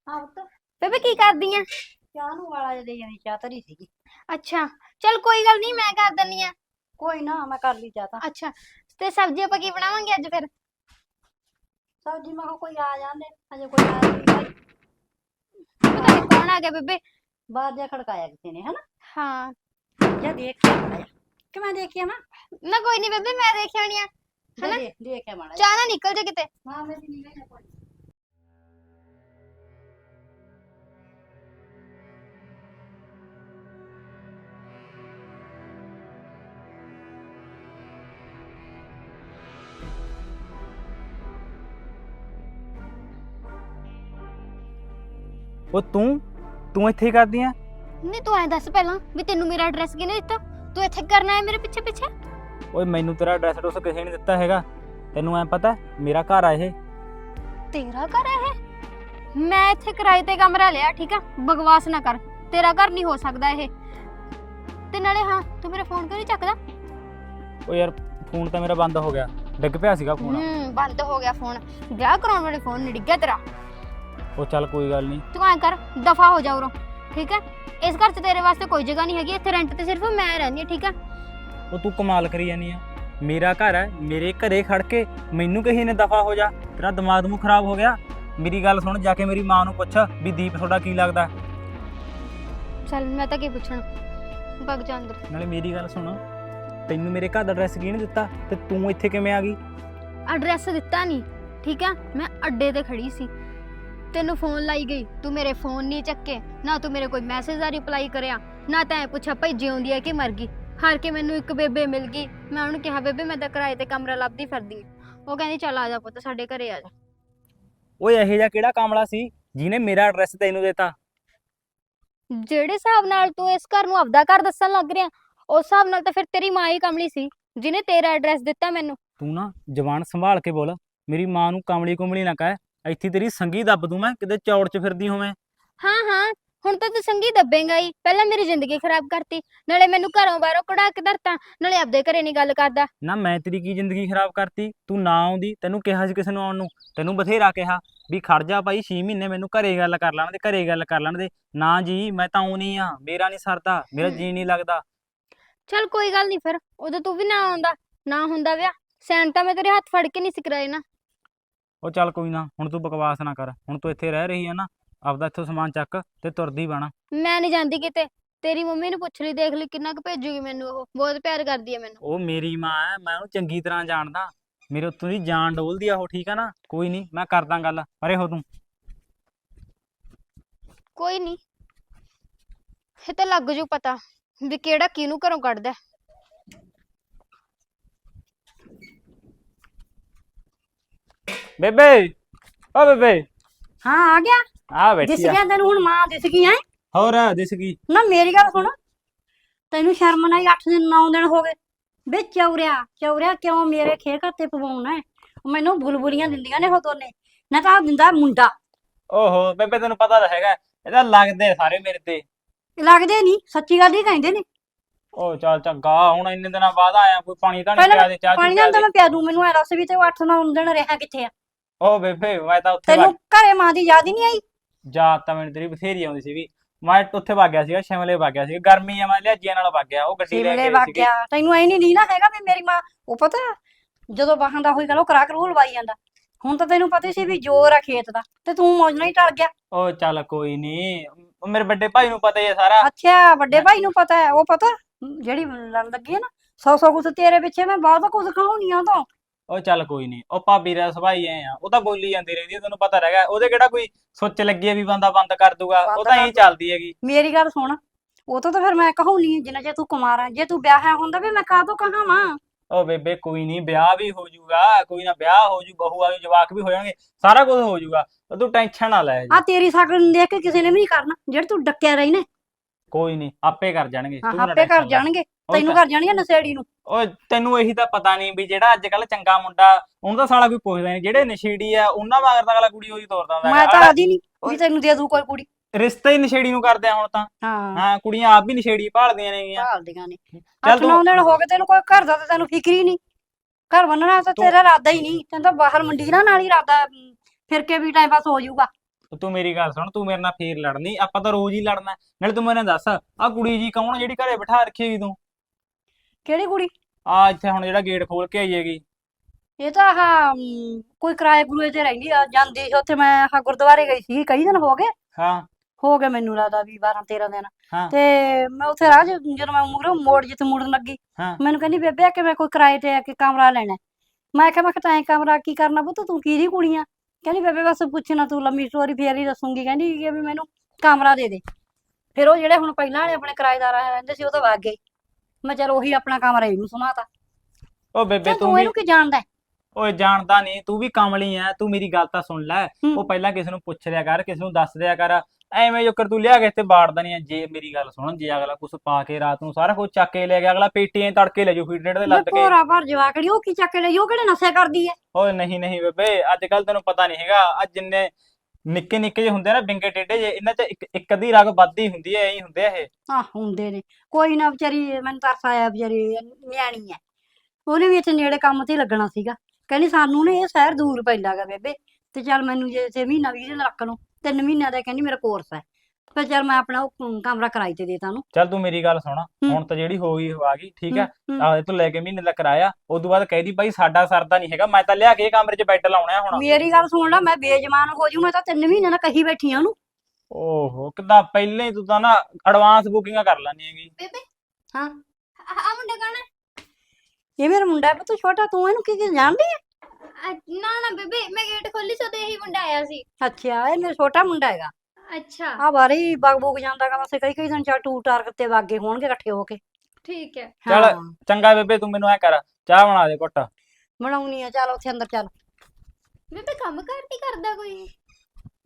ਹਾਂ ਪੁੱਤ। ਬੇਬੇ ਕੀ ਕਰਦੀ ਆ? ਚਾਹ ਨੂੰ ਵਾਲਾ ਜਿਹਾ ਦੇ ਜਾਣੀ ਚਾਹ ਧਰੀ ਸੀਗੀ। ਅੱਛਾ ਚਲ ਕੋਈ ਗੱਲ ਨਹੀਂ ਮੈਂ ਕਰ ਦਿੰਨੀ ਆ। ਕੋਈ ਨਾ ਮੈਂ ਕਰ ਲਈ ਚਾਹ ਤਾਂ। ਅੱਛਾ ਤੇ ਸਬਜ਼ੀ ਆਪਾਂ ਕੀ ਬਣਾਵਾਂਗੇ ਅੱਜ ਫਿਰ? ਸਬਜ਼ੀ ਮੈਂ ਕਿਹਾ ਕੋਈ ਆ ਜਾਂਦੇ ਹਜੇ ਕੋਈ ਆਇਆ ਨਹੀਂ ਪਤਾ ਨਹੀਂ ਕੌਣ ਆ ਗਿਆ ਬੇਬੇ। ਬਾਹਰ ਜਾ ਖੜਕਾਇਆ ਕਿਸੇ ਨੇ ਹਨਾ? ਹਾਂ। ਜਾਂ ਦੇਖ ਕੇ ਮੈਂ ਦੇਖਿਆ ਨਾ ਨਾ ਕੋਈ ਨਹੀਂ ਬੇਬੇ ਮੈਂ ਦੇਖਿਆ ਨਹੀਂ ਆ ਹਨਾ? ਦੇਖ ਦੇਖ ਕੇ ਮਾੜਾ ਚਾਹ ਨਾ ਨਿਕਲ ਜਾ ਕਿਤੇ। ਹਾਂ ਮੈਂ ਵੀ ਨਹੀਂ ਕੋਈ। ਉਹ ਤੂੰ ਤੂੰ ਇੱਥੇ ਹੀ ਕਰਦੀ ਆ? ਨਹੀਂ ਤੂੰ ਐਂ ਦੱਸ ਪਹਿਲਾਂ ਵੀ ਤੈਨੂੰ ਮੇਰਾ ਐਡਰੈਸ ਕਿਹਨੇ ਦਿੱਤਾ? ਤੂੰ ਇੱਥੇ ਕਰਨਾ ਹੈ ਮੇਰੇ ਪਿੱਛੇ ਪਿੱਛੇ? ਓਏ ਮੈਨੂੰ ਤੇਰਾ ਐਡਰੈਸ ਡੋਸ ਕਿਸੇ ਨੇ ਦਿੱਤਾ ਹੈਗਾ। ਤੈਨੂੰ ਐ ਪਤਾ ਮੇਰਾ ਘਰ ਆ ਇਹ। ਤੇਰਾ ਘਰ ਹੈ ਇਹ? ਮੈਂ ਇੱਥੇ ਕਿਰਾਏ ਤੇ ਕਮਰਾ ਲਿਆ ਠੀਕ ਆ? ਬਕਵਾਸ ਨਾ ਕਰ। ਤੇਰਾ ਘਰ ਨਹੀਂ ਹੋ ਸਕਦਾ ਇਹ। ਤੇ ਨਾਲੇ ਹਾਂ ਤੂੰ ਮੇਰਾ ਫੋਨ ਕਿਉਂ ਨਹੀਂ ਚੱਕਦਾ? ਓ ਯਾਰ ਫੋਨ ਤਾਂ ਮੇਰਾ ਬੰਦ ਹੋ ਗਿਆ। ਡਿੱਗ ਪਿਆ ਸੀਗਾ ਫੋਨ ਹੂੰ ਬੰਦ ਹੋ ਗਿਆ ਫੋਨ ਵਿਆਹ ਕਰਾਉਣ ਵਾਲੇ ਫੋਨ ਨਹੀਂ ਡਿੱਗਿਆ ਤੇਰਾ। ਉਹ ਚੱਲ ਕੋਈ ਗੱਲ ਨਹੀਂ। ਤੂੰ ਐਂ ਕਰ ਦਫਾ ਹੋ ਜਾ ਉਰੋਂ ਠੀਕ ਹੈ? ਇਸ ਘਰ 'ਚ ਤੇਰੇ ਵਾਸਤੇ ਕੋਈ ਜਗ੍ਹਾ ਨਹੀਂ ਹੈਗੀ ਇੱਥੇ ਰੈਂਟ ਤੇ ਸਿਰਫ ਮੈਂ ਰਹਿੰਦੀ ਹਾਂ ਠੀਕ ਹੈ? ਉਹ ਤੂੰ ਕਮਾਲ ਕਰੀ ਜਾਨੀ ਆ। ਮੇਰਾ ਘਰ ਹੈ ਮੇਰੇ ਘਰੇ ਖੜ ਕੇ ਮੈਨੂੰ ਕਹੀ ਨੇ ਦਫਾ ਹੋ ਜਾ। ਤੇਰਾ ਦਿਮਾਗ ਨੂੰ ਖਰਾਬ ਹੋ ਗਿਆ। ਮੇਰੀ ਗੱਲ ਸੁਣ ਜਾ ਕੇ ਮੇਰੀ ਮਾਂ ਨੂੰ ਪੁੱਛ ਵੀ ਦੀਪ ਤੁਹਾਡਾ ਕੀ ਲੱਗਦਾ ਚੱਲ ਮੈਂ ਤਾਂ ਕੀ ਪੁੱਛਣਾ? ਭਗ ਜਾ ਅੰਦਰ। ਨਾਲੇ ਮੇਰੀ ਗੱਲ ਸੁਣ ਤੈਨੂੰ ਮੇਰੇ ਘਰ ਦਾ ਐਡਰੈਸ ਕਿਹਨੇ ਦਿੱਤਾ ਤੇ ਤੂੰ ਇੱਥੇ ਕਿਵੇਂ ਆ ਗਈ? ਐਡਰੈਸ ਦਿੱਤਾ ਨਹੀਂ ਠੀਕ ਆ ਮੈਂ ਅੱਡੇ ਤੇ ਖੜੀ ਸੀ। ਤੈਨੂੰ ਫੋਨ ਲਾਈ ਗਈ ਤੂੰ ਮੇਰੇ ਫੋਨ ਨਹੀਂ ਚੱਕੇ ਨਾ ਤੂੰ ਮੇਰੇ ਕੋਈ ਮੈਸੇਜ ਦਾ ਰਿਪਲਾਈ ਕਰਿਆ ਨਾ ਤਾਂ ਐ ਪੁੱਛਿਆ ਭਾਈ ਜਿਉਂਦੀ ਹੈ ਕਿ ਮਰ ਗਈ? ਹਾਰ ਕੇ ਮੈਨੂੰ ਇੱਕ ਬੇਬੇ ਮਿਲ ਗਈ। ਮੈਂ ਉਹਨੂੰ ਕਿਹਾ ਬੇਬੇ ਮੈਂ ਤਾਂ ਕਿਰਾਏ ਤੇ ਕਮਰਾ ਲੱਭਦੀ ਫਿਰਦੀ ਉਹ ਕਹਿੰਦੀ ਚੱਲ ਆ ਜਾ ਪੁੱਤ ਸਾਡੇ ਘਰੇ ਆ ਜਾ। ਓਏ ਇਹੋ ਜਿਹਾ ਕਿਹੜਾ ਕਾਮਲਾ ਸੀ ਜਿਹਨੇ ਮੇਰਾ ਐਡਰੈਸ ਤੈਨੂੰ ਦਿੱਤਾ? ਜਿਹੜੇ ਹਿਸਾਬ ਨਾਲ ਤੂੰ ਇਸ ਘਰ ਨੂੰ ਆਪਦਾ ਘਰ ਦੱਸਣ ਲੱਗ ਰਿਹਾ ਉਸ ਹਿਸਾਬ ਨਾਲ ਤਾਂ ਫਿਰ ਤੇਰੀ ਮਾਂ ਹੀ ਕਮਲੀ ਸੀ ਜਿਹਨੇ ਤੇਰਾ ਐਡਰੈਸ ਦਿੱਤਾ ਮੈਨੂੰ। ਤੂੰ ਨਾ ਜ਼ਬਾਨ ਸੰਭਾਲ ਕੇ ਬੋਲ। ਮੇਰੀ ਮਾਂ ਨੂੰ ਕਮਲੀ ਕੁਮਲੀ ਨਾ ਕਹਿ। ਇੱਥੇ ਤੇਰੀ ਸੰਗੀ ਦੱਬ ਦੂੰ ਮੈਂ ਕਿਤੇ ਚੌੜ 'ਚ ਫਿਰਦੀ ਹੋਵੇਂ। ਹਾਂ ਹਾਂ ਹੁਣ ਤਾਂ ਤੂੰ ਸੰਗੀ ਦੱਬੇਂਗਾ ਹੀ। ਪਹਿਲਾਂ ਮੇਰੀ ਜ਼ਿੰਦਗੀ ਖਰਾਬ ਕਰਤੀ ਨਾਲੇ ਮੈਨੂੰ ਘਰੋਂ ਬਾਹਰੋਂ ਕਢਾ ਕੇ ਧਰਤਾ ਨਾਲੇ ਆਪਦੇ ਘਰੇ ਨਹੀਂ ਗੱਲ ਕਰਦਾ। ਨਾ ਮੈਂ ਤੇਰੀ ਕੀ ਜ਼ਿੰਦਗੀ ਖਰਾਬ ਕਰਤੀ? ਤੂੰ ਨਾ ਆਉਂਦੀ ਤੈਨੂੰ ਕਿਹਾ ਸੀ ਕਿਸੇ ਨੂੰ ਆਉਣ ਨੂੰ। ਤੈਨੂੰ ਬਥੇਰਾ ਕਿਹਾ ਵੀ ਖੜ ਜਾ ਭਾਈ 6 ਮਹੀਨੇ ਮੈਨੂੰ ਘਰੇ ਗੱਲ ਕਰ ਲੈਣ ਦੇ ਘਰੇ ਗੱਲ ਕਰ ਲੈਣ ਦੇ। ਨਾ ਜੀ ਮੈਂ ਤਾਂ ਆਉਣੀ ਆ ਮੇਰਾ ਨਹੀਂ ਸਰਦਾ ਮੇਰਾ ਜੀ ਨਹੀਂ ਲੱਗਦਾ। ਚੱਲ ਕੋਈ ਗੱਲ ਨਹੀਂ ਫਿਰ ਉਦੋਂ ਤੂੰ ਵੀ ਨਾ ਆਉਂਦਾ ਨਾ ਹੁੰਦਾ ਵਿਆਹ। ਸੈਨ ਤਾਂ ਮੈਂ ਤੇਰੇ ਹੱਥ ਫੜ ਕੇ ਨਹੀਂ ਸਿਕਰਾਏ ਨਾ। ਉਹ ਚੱਲ ਕੋਈ ਨਾ ਹੁਣ ਤੂੰ ਬਕਵਾਸ ਨਾ ਕਰ। ਹੁਣ ਤੂੰ ਇੱਥੇ ਰਹਿ ਰਹੀ ਆ ਨਾ ਆਪਦਾ ਇੱਥੋਂ ਸਮਾਨ ਚੱਕ ਤੇ ਤੁਰਦੀ ਬਣ ਮੈਂ ਨਹੀਂ ਜਾਂਦੀ ਕਿਤੇ। ਤੇਰੀ ਮੰਮੀ ਨੂੰ ਪੁੱਛ ਲਈ ਦੇਖ ਲਈ ਕਿੰਨਾ ਕੁ ਭੇਜੂਗੀ ਮੈਨੂੰ ਉਹ। ਬਹੁਤ ਪਿਆਰ ਕਰਦੀ ਹੈ ਮੈਨੂੰ। ਉਹ ਮੇਰੀ ਮਾਂ ਹੈ ਮੈਂ ਉਹਨੂੰ ਚੰਗੀ ਤਰ੍ਹਾਂ ਜਾਣਦਾ। ਮੇਰੇ ਉੱਤੋਂ ਦੀ ਜਾਨ ਡੋਲਦੀ ਆ ਉਹ ਠੀਕ ਆ ਨਾ? ਕੋਈ ਨਹੀਂ ਮੈਂ ਕਰਦਾ ਗੱਲ। ਪਰੇ ਹੋ ਤੂੰ। ਕੋਈ ਨਹੀਂ ਇਹ ਤਾਂ ਲੱਗ ਜੂ ਪਤਾ ਵੀ ਕਿਹੜਾ ਕਿਹਨੂੰ ਘਰੋਂ ਕੱਢਦਾ। ਹੈ। ਬੇਬੇ ਓ ਬੇਬੇ। ਹਾਂ ਆ ਗਿਆ? ਆ ਦਿਸ ਬੈਠੀ ਆ। ਗਿਆ ਤੈਨੂੰ ਹੁਣ ਮਾਂ ਦਿਸ ਗਈ ਐ ਹੋਰ ਦਿਸ ਗਈ। ਨਾ ਮੇਰੀ ਗੱਲ ਸੁਣ। ਤੈਨੂੰ ਸ਼ਰਮ ਨਹੀਂ 8 ਦਿਨ 9 ਦਿਨ ਹੋ ਗਏ। ਵੇ ਚੌਰਿਆ ਚੌਰਿਆ ਕਿਉਂ ਮੇਰੇ ਖੇ ਘੱਤੇ ਪਵਾਉਣਾ ਹੈ? ਮੈਨੂੰ ਬੁਲਬੁਲੀਆਂ ਦਿੰਦੀਆਂ ਨੇ ਉਹ ਦੋਨੇ। ਨਾ ਤਾਂ ਦਿੰਦਾ ਮੁੰਡਾ। ਓਹੋ ਬੇਬੇ ਤੈਨੂੰ ਪਤਾ ਤਾਂ ਹੈਗਾ। ਇਹਦਾ ਲੱਗਦੇ ਸਾਰੇ ਮੇਰੇ ਤੇ। ਲੱਗਦੇ ਨਹੀਂ ਸੱਚੀ ਗੱਲ ਹੀ ਕਹਿੰਦੇ ਨੇ। ਉਹ ਚੱਲ ਚੰਗਾ ਹੁਣ ਇੰਨੇ ਦਿਨਾਂ ਬਾਅਦ ਆਇਆ ਕੋਈ ਪਾਣੀ ਤਾਂ ਨਹੀਂ ਪਿਆ ਦੇ ਚਾਹ ਪਾਣੀ ਨਾਲ ਤਾਂ ਮੈਂ ਪਿਆ ਦੂੰ ਮੈਨੂੰ ਐ ਦੱਸ ਵੀ ਤੇ 8 9 ਦਿਨ ਰਿਹਾ ਕਿੱਥੇ ਆ? ਓ ਬੇਬੇ ਮੈਂ ਤਾਂ ਉੱਥੇ ਤੈਨੂੰ ਘਰੇ ਮਾਂ ਦੀ ਯਾਦ ਹੀ ਨਹੀਂ ਆਈ? ਜਾ ਤਾਂ ਮੈਨੂੰ ਤੇਰੀ ਬਥੇਰੀ ਆਉਂਦੀ ਸੀਗੀ ਮੈਂ ਉੱਥੇ ਵਗ ਗਿਆ ਸੀਗਾ ਸ਼ਿਮਲੇ ਵਗ ਗਿਆ ਸੀਗਾ ਗਰਮੀ ਆ ਮੈਂ ਲਿਆਜੀਆਂ ਨਾਲ ਵਗ ਗਿਆ ਉਹ ਗੱਡੀ ਲੈ ਸਿਮਲੇ ਕੇ ਵਗ ਗਿਆ ਤੈਨੂੰ ਐ ਨਹੀਂ ਲੀਨਾ ਹੈਗਾ ਵੀ ਮੇਰੀ ਮਾਂ ਉਹ ਪਤਾ ਜਦੋਂ ਬਾਹਾਂ ਦਾ ਹੋਈ ਗੱਲ ਉਹ ਕਰਾ ਕਰੂ ਲਵਾਈ ਜਾਂਦਾ। ਹੁਣ ਤਾਂ ਤੈਨੂੰ ਪਤਾ ਸੀ ਵੀ ਜ਼ੋਰ ਆ ਖੇਤ ਦਾ ਤੇ ਤੂੰ ਮੌਜ ਨਾਲ ਹੀ ਟਲ ਗਿਆ। ਉਹ ਚੱਲ ਕੋਈ ਨਹੀਂ ਮੇਰੇ ਵੱਡੇ ਭਾਈ ਨੂੰ ਪਤਾ ਹੀ ਹੈ ਸਾਰਾ। ਅੱਛਾ ਵੱਡੇ ਭਾਈ ਨੂੰ ਪਤਾ ਹੈ ਉਹ ਪਤਾ? ਜਿਹੜੀ ਲੜਨ ਲੱਗੀ ਹੈ ਨਾ ਸੌ ਸੌ ਕੁਛ ਤੇਰੇ ਪਿੱਛੇ ਮੈਂ ਬਹੁਤ ਕੁਝ ਖਾਉਣੀ ਆ ਤਾਂ ਉਹ ਚੱਲ ਕੋਈ ਨਹੀਂ ਉਹ ਭਾਬੀ ਦਾ ਸੁਭਾਅ ਹੀ ਐ ਆ ਉਹ ਤਾਂ ਬੋਲੀ ਜਾਂਦੀ ਰਹਿੰਦੀ ਆ, ਤੈਨੂੰ ਪਤਾ ਰਹਿਗਾ ਉਹਦੇ ਕਿਹੜਾ ਕੋਈ ਸੁੱਚ ਲੱਗੀ ਹੈ ਵੀ ਬੰਦਾ ਬੰਦ ਕਰ ਦੂਗਾ ਉਹ ਬੰਦ ਤਾਂ ਕਰ ਐਂ ਦੂ। ਚੱਲਦੀ ਹੈਗੀ। ਮੇਰੀ ਗੱਲ ਸੁਣ ਉਹ ਤੋਂ ਤਾਂ ਫਿਰ ਮੈਂ ਕਹਾਉਣੀ ਜਿੰਨਾ ਚਿਰ ਤੂੰ ਕੁਮਾਰ ਜੇ ਤੂੰ ਵਿਆਹਿਆ ਹੁੰਦਾ ਵੀ ਮੈਂ ਕਾਹਤੋਂ ਕਹਾਵਾਂ ਉਹ ਬੇਬੇ ਕੋਈ ਨਹੀਂ ਵਿਆਹ ਵੀ ਹੋ ਜਾਊਗਾ ਕੋਈ ਨਾ ਵਿਆਹ ਹੋ ਜੂ ਬਹੂ ਆ ਜੂ ਜਵਾਕ ਵੀ ਹੋ ਜਾਣਗੇ ਸਾਰਾ ਕੁਝ ਹੋ ਜਾਊਗਾ ਤੂੰ ਟੈਨਸ਼ਨ ਨਾ ਲੈ ਆ ਤੇਰੀ ਸ਼ਕਲ ਨੂੰ ਦੇਖ ਕੇ ਕਿਸੇ ਨੇ ਵੀ ਨਹੀਂ ਕਰਨਾ ਜਿਹੜੇ ਤੂੰ ਡੱਕਿਆ ਰਹੀ ਨੇ ਕੋਈ ਨਹੀਂ ਆਪੇ ਕਰ ਜਾਣਗੇ ਹਾਂ ਤੂੰ ਨਾ ਆਪੇ tension ਕਰ ਲੈ। ਜਾਣਗੇ ਉਹ ਤੈਨੂੰ ਤਾਂ- ਕਰ ਜਾਣਗੇ ਨਸ਼ੇੜੀ ਨੂੰ। ਓਏ ਤੈਨੂੰ ਇਹੀ ਤਾਂ ਪਤਾ ਨਹੀਂ ਵੀ ਜਿਹੜਾ ਅੱਜ ਕੱਲ ਚੰਗਾ ਮੁੰਡਾ ਉਹਨੂੰ ਤਾਂ ਸਾਲਾ ਕੋਈ ਪੁੱਛਦਾ ਨਹੀਂ ਜਿਹੜੇ ਨਸ਼ੇੜੀ ਆ ਉਹਨਾਂ ਮਗਰ ਤਾਂ ਅਗਲਾ ਕੁੜੀ ਉਹੀ ਤੋਰਦਾ ਹੁੰਦਾ ਮੈਂ ਹੈਗਾ। ਤਾਂ ਆਦੀ ਨਹੀਂ ਵੀ ਤੈਨੂੰ ਦੇ ਦੂ ਕੋਈ ਕੁੜੀ। ਰਿਸ਼ਤਾ ਹੀ ਨਸ਼ੇੜੀ ਨੂੰ ਕਰਦੇ ਆ ਹੁਣ ਤਾਂ। ਹਾਂ। ਹਾਂ ਕੁੜੀਆਂ ਆਪ ਵੀ ਨਸ਼ੇੜੀ ਭਾਲਦੀਆਂ ਨੇਗੀਆਂ। ਭਾਲਦੀਆਂ ਨੇ। ਚੱਲ ਅੱਠ ਨੌ ਦਿਨ ਹੋ ਗਏ ਤੈਨੂੰ ਕੋਈ ਘਰ ਦਾ ਤਾਂ ਤੈਨੂੰ ਫਿਕਰ ਹੀ ਨਹੀਂ। ਘਰ ਬੰਨਣਾ ਤਾਂ ਤੂੰ- ਤੇਰਾ ਇਰਾਦਾ ਹੀ ਨਹੀਂ। ਤੈਨੂੰ ਤਾਂ ਬਾਹਰ ਮੰਡੀ ਨਾਲ ਨਾਲ ਹੀ ਇਰਾਦਾ ਅਮ, ਫਿਰ ਕੇ ਵੀ ਟਾਈਮ ਪਾਸ ਹੋ ਜਾਊਗਾ। ਤੂੰ ਮੇਰੀ ਗੱਲ ਸੁਣ ਤੂੰ ਮੇਰੇ ਨਾਲ ਫੇਰ ਲੜਨੀ ਆਪਾਂ ਤਾਂ ਰੋਜ਼ ਹੀ ਲੜਨਾ ਨਾਲੇ ਤੂੰ ਮੈਨੂੰ ਦੱਸ ਆ ਕੁੜੀ ਜੀ ਕੌਣ ਜਿਹੜੀ ਘਰੇ ਬਿਠਾ ਰੱਖੀ ਹੈਗੀ ਤੂੰ? ਕਿਹੜੀ ਕੁੜੀ? ਆ ਇੱਥੇ ਹੁਣ ਜਿਹੜਾ ਗੇਟ ਖੋਲ ਕੇ ਆਈ ਹੈਗੀ। ਇਹ ਤਾਂ ਆਹ ਕੋਈ ਕਿਰਾਏ ਕਰੂਏ ਤੇ ਰਹਿੰਦੀ ਆ ਜਾਂਦੀ ਸੀ ਉੱਥੇ ਮੈਂ ਆਹ ਗੁਰਦੁਆਰੇ ਗਈ ਸੀ ਕਈ ਦਿਨ ਹੋ ਗਏ। ਹਾਂ। ਹੋ ਗਏ ਮੈਨੂੰ ਲੱਗਦਾ ਵੀ 12 13 ਦਿਨ। ਹਾਂ। ਤੇ ਮੈਂ ਉੱਥੇ ਰਾਹ 'ਚ ਜਦੋਂ ਮੈਂ ਮੂਹਰੋਂ ਮੋੜ ਜਿੱਥੇ ਮੁੜਨ ਲੱਗੀ ਹਾਂ। ਮੈਨੂੰ ਕਹਿੰਦੀ ਬੇਬੇ ਆ ਕਿ ਮੈਂ ਕੋਈ ਕਿਰਾਏ ਤੇ ਆ ਕੇ ਕਮਰਾ ਲੈਣਾ ਹੈ। ਮੈਂ ਕਿਹਾ ਮੈਂ ਕਿਹਾ ਤੈਂ ਕਮਰਾ ਕੀ ਕਰਨਾ ਪੁੱਤ? ਤੂੰ ਕਿਹਦੀ ਕੁੜੀ ਆ? ਕਹਿੰਦੀ ਬੇਬੇ ਬਸ ਪੁੱਛਣਾ ਤੂੰ ਲੰਮੀ ਸਟੋਰੀ ਫੇਰ ਹੀ ਦੱਸੂਗੀ। ਕਹਿੰਦੀ ਕਿ ਵੀ ਮੈਨੂੰ ਕਮਰਾ ਦੇ ਦੇ। ਫਿਰ ਉਹ ਜਿਹੜੇ ਹੁਣ ਪਹਿਲਾਂ ਵਾਲੇ ਆਪਣੇ ਕਿਰਾਏਦਾਰ ਰਹਿੰਦੇ ਸੀ ਉਹ ਤਾਂ ਵਗ ਗਏ। ਮੈਂ ਚਲ ਉਹੀ ਆਪਣਾ ਕਮਰਾ ਇਹਨੂੰ ਸੁਣਾਤਾ। ਉਹ ਬੇਬੇ ਤੂੰ ਵੀ ਇਹਨੂੰ ਕੀ ਜਾਣਦਾ? ਓਏ ਜਾਣਦਾ ਨਹੀਂ ਤੂੰ ਵੀ ਕਮਲੀ ਐ ਤੂੰ ਮੇਰੀ ਗੱਲ ਤਾਂ ਸੁਣ ਲੈ। ਉਹ ਪਹਿਲਾਂ ਕਿਸੇ ਨੂੰ ਪੁੱਛ ਲਿਆ ਕਰ ਕਿਸੇ ਨੂੰ ਦੱਸ ਦਿਆ ਕਰ। ਐਵੇਂ ਜੋਕਰ ਤੂੰ ਲਿਆ ਕੇ ਇੱਥੇ ਬਾੜਦਾ ਨਹੀਂ ਜੇ ਮੇਰੀ ਗੱਲ ਸੁਣ ਜੇ ਅਗਲਾ ਕੁਛ ਪਾ ਕੇ ਰਾਤ ਨੂੰ ਸਾਰਾ ਕੁਝ ਚੱਕ ਕੇ ਲੈ ਗਿਆ ਅਗਲਾ ਪੇਟੀਆਂ ਤੜਕੇ ਲੈ ਜਾਊ ਫੀਡਰੇਟ ਦੇ ਲੱਦ ਕੇ। ਭੋਰਾ ਭਰ ਜਵਾਕੜੀ ਉਹ ਕੀ ਚੱਕ ਕੇ ਲੈ ਜਾਊ ਕਿਹੜੇ ਨਸ਼ੇ ਕਰਦੀ ਐ? ਓਏ ਨਹੀਂ ਨਹੀਂ ਬੇਬੇ ਅੱਜ ਕੱਲ ਤੈਨੂੰ ਪਤਾ ਨਹੀਂ ਹੈਗਾ ਅੱਜ ਜਿੰਨੇ ਨਿੱਕੇ ਨਿੱਕੇ ਜਿਹੇ ਹੁੰਦੇ ਨਾ ਬਿੰਗੇ ਟੇਡੇ ਜੇ ਇਹਨਾਂ 'ਚ ਇੱਕ ਇੱਕ ਅੱਧੀ ਰਗ ਵੱਧਦੀ ਹੁੰਦੀ ਐ ਐਂ ਹੁੰਦੇ ਆ ਆ ਹੁੰਦੇ ਨੇ। ਕੋਈ ਨਾ ਵਿਚਾਰੀ ਮੈਨੂੰ ਤਰਸ ਆਇਆ ਵਿਚਾਰੀ ਨਿਆਣੀ ਐ। ਉਹਨੇ ਵੀ ਇੱਥੇ ਨੇੜੇ ਕੰਮ ਤੇ ਲੱਗਣਾ ਸੀਗਾ। ਕਹਿੰਦੀ ਸਾਨੂੰ ਨੇ ਇਹ ਸ਼ਹਿਰ ਦੂਰ ਪੈਂਦਾ ਗਾ ਬੇਬੇ ਤੇ ਚੱਲ ਮੈਨੂੰ ਜੇ 6 ਮਹੀਨਾ ਵੀਰੇ ਰੱਖ ਲਓ। ਤਿੰਨ ਮਹੀਨਿਆਂ ਦਾ ਕਹਿੰਦੀ ਮੇਰਾ ਕੋਰਸ ਹੈ। ਫਿਰ ਚਲ ਮੈਂ ਆਪਣਾ ਉਹ ਕਮਰਾ ਕਿਰਾਏ ਤੇ ਦੇਤਾ ਉਹਨੂੰ। ਚੱਲ ਤੂੰ ਮੇਰੀ ਗੱਲ ਸੁਣ। ਹੁਣ ਤਾਂ ਜਿਹੜੀ ਹੋ ਗਈ ਆ ਗਈ ਠੀਕ ਹੈ? ਹੂੰ, ਹੂੰ। ਆਹ ਲੈ ਕੇ ਮਹੀਨੇ ਦਾ ਕਰਾਇਆ ਉਦੋਂ ਬਾਅਦ ਕਹਿਦੀ ਭਾਈ ਸਾਡਾ ਸਰਦਾ ਨਹੀਂ ਹੈਗਾ ਮੈਂ ਤਾਂ ਲਿਆ ਕੇ ਕਮਰੇ 'ਚ ਬੈੱਡ ਲਾਉਣਾ ਹੁਣ। ਮੇਰੀ ਗੱਲ ਸੁਣ ਲੈ ਮੈਂ ਬੇਜਮਾਨ ਹੋ ਜੂ ਮੈਂ ਤਾਂ 3 ਮਹੀਨਿਆਂ ਨਾਲ ਕਹੀ ਬੈਠੀ ਆ ਉਹਨੂੰ। ਓਹੋ ਕਿਦਾਂ ਪਹਿਲਾਂ ਹੀ ਤੂੰ ਤਾਂ ਨਾ ਐਡਵਾਂਸ ਬੁਕਿੰਗਾਂ ਕਰ ਲੈਣੀ ਹੈਗੀ। ਬੇਬੇ ਹਾਂ। ਆ ਮੁੰਡਾ ਕੌਣ ਇਹ ਮੇਰਾ ਮੁੰਡਾ ਹੈ ਪੁੱਤ ਛੋਟਾ ਤੂੰ ਇਹਨੂੰ ਕੀ ਕੀ ਜਾਣਦੀ ਹੈ? ਅ- ਨਾ ਨਾ ਬੇਬੇ ਮੈਂ ਗੇਟ ਖੋਲੀ ਸੋ ਤੇ ਇਹੀ ਮੁੰਡਾ ਆਇਆ ਸੀ। ਅੱਛਾ ਇਹ ਮੇਰਾ ਛੋਟਾ ਮੁੰਡਾ ਹੈਗਾ। ਅੱਛਾ। ਆ ਬਾਰੇ ਬਗ ਬੁਗ ਜਾਂਦਾਗਾ ਬਸ ਕਈ ਕਈ ਦਿਨ ਚਾ ਟੂ ਟਾਰਕ ਤੇ ਵਾਗੇ ਹੋਣਗੇ ਇਕੱਠੇ ਹੋ ਕੇ। ਠੀਕ ਹੈ। ਚੱਲ। ਹਾਂ, ਚੰਗਾ ਬੇਬੇ ਤੂੰ ਮੈਨੂੰ ਐ ਕਰ ਚਾਹ ਬਣਾ ਦੇ ਘੁੱਟ। ਬਣਾਉਣੀ ਆ ਚੱਲ ਉੱਥੇ ਅੰਦਰ ਚੱਲ। ਬੇਬੇ ਕੰਮ ਕਰ ਨਹੀਂ ਕਰਦਾ ਕੋਈ?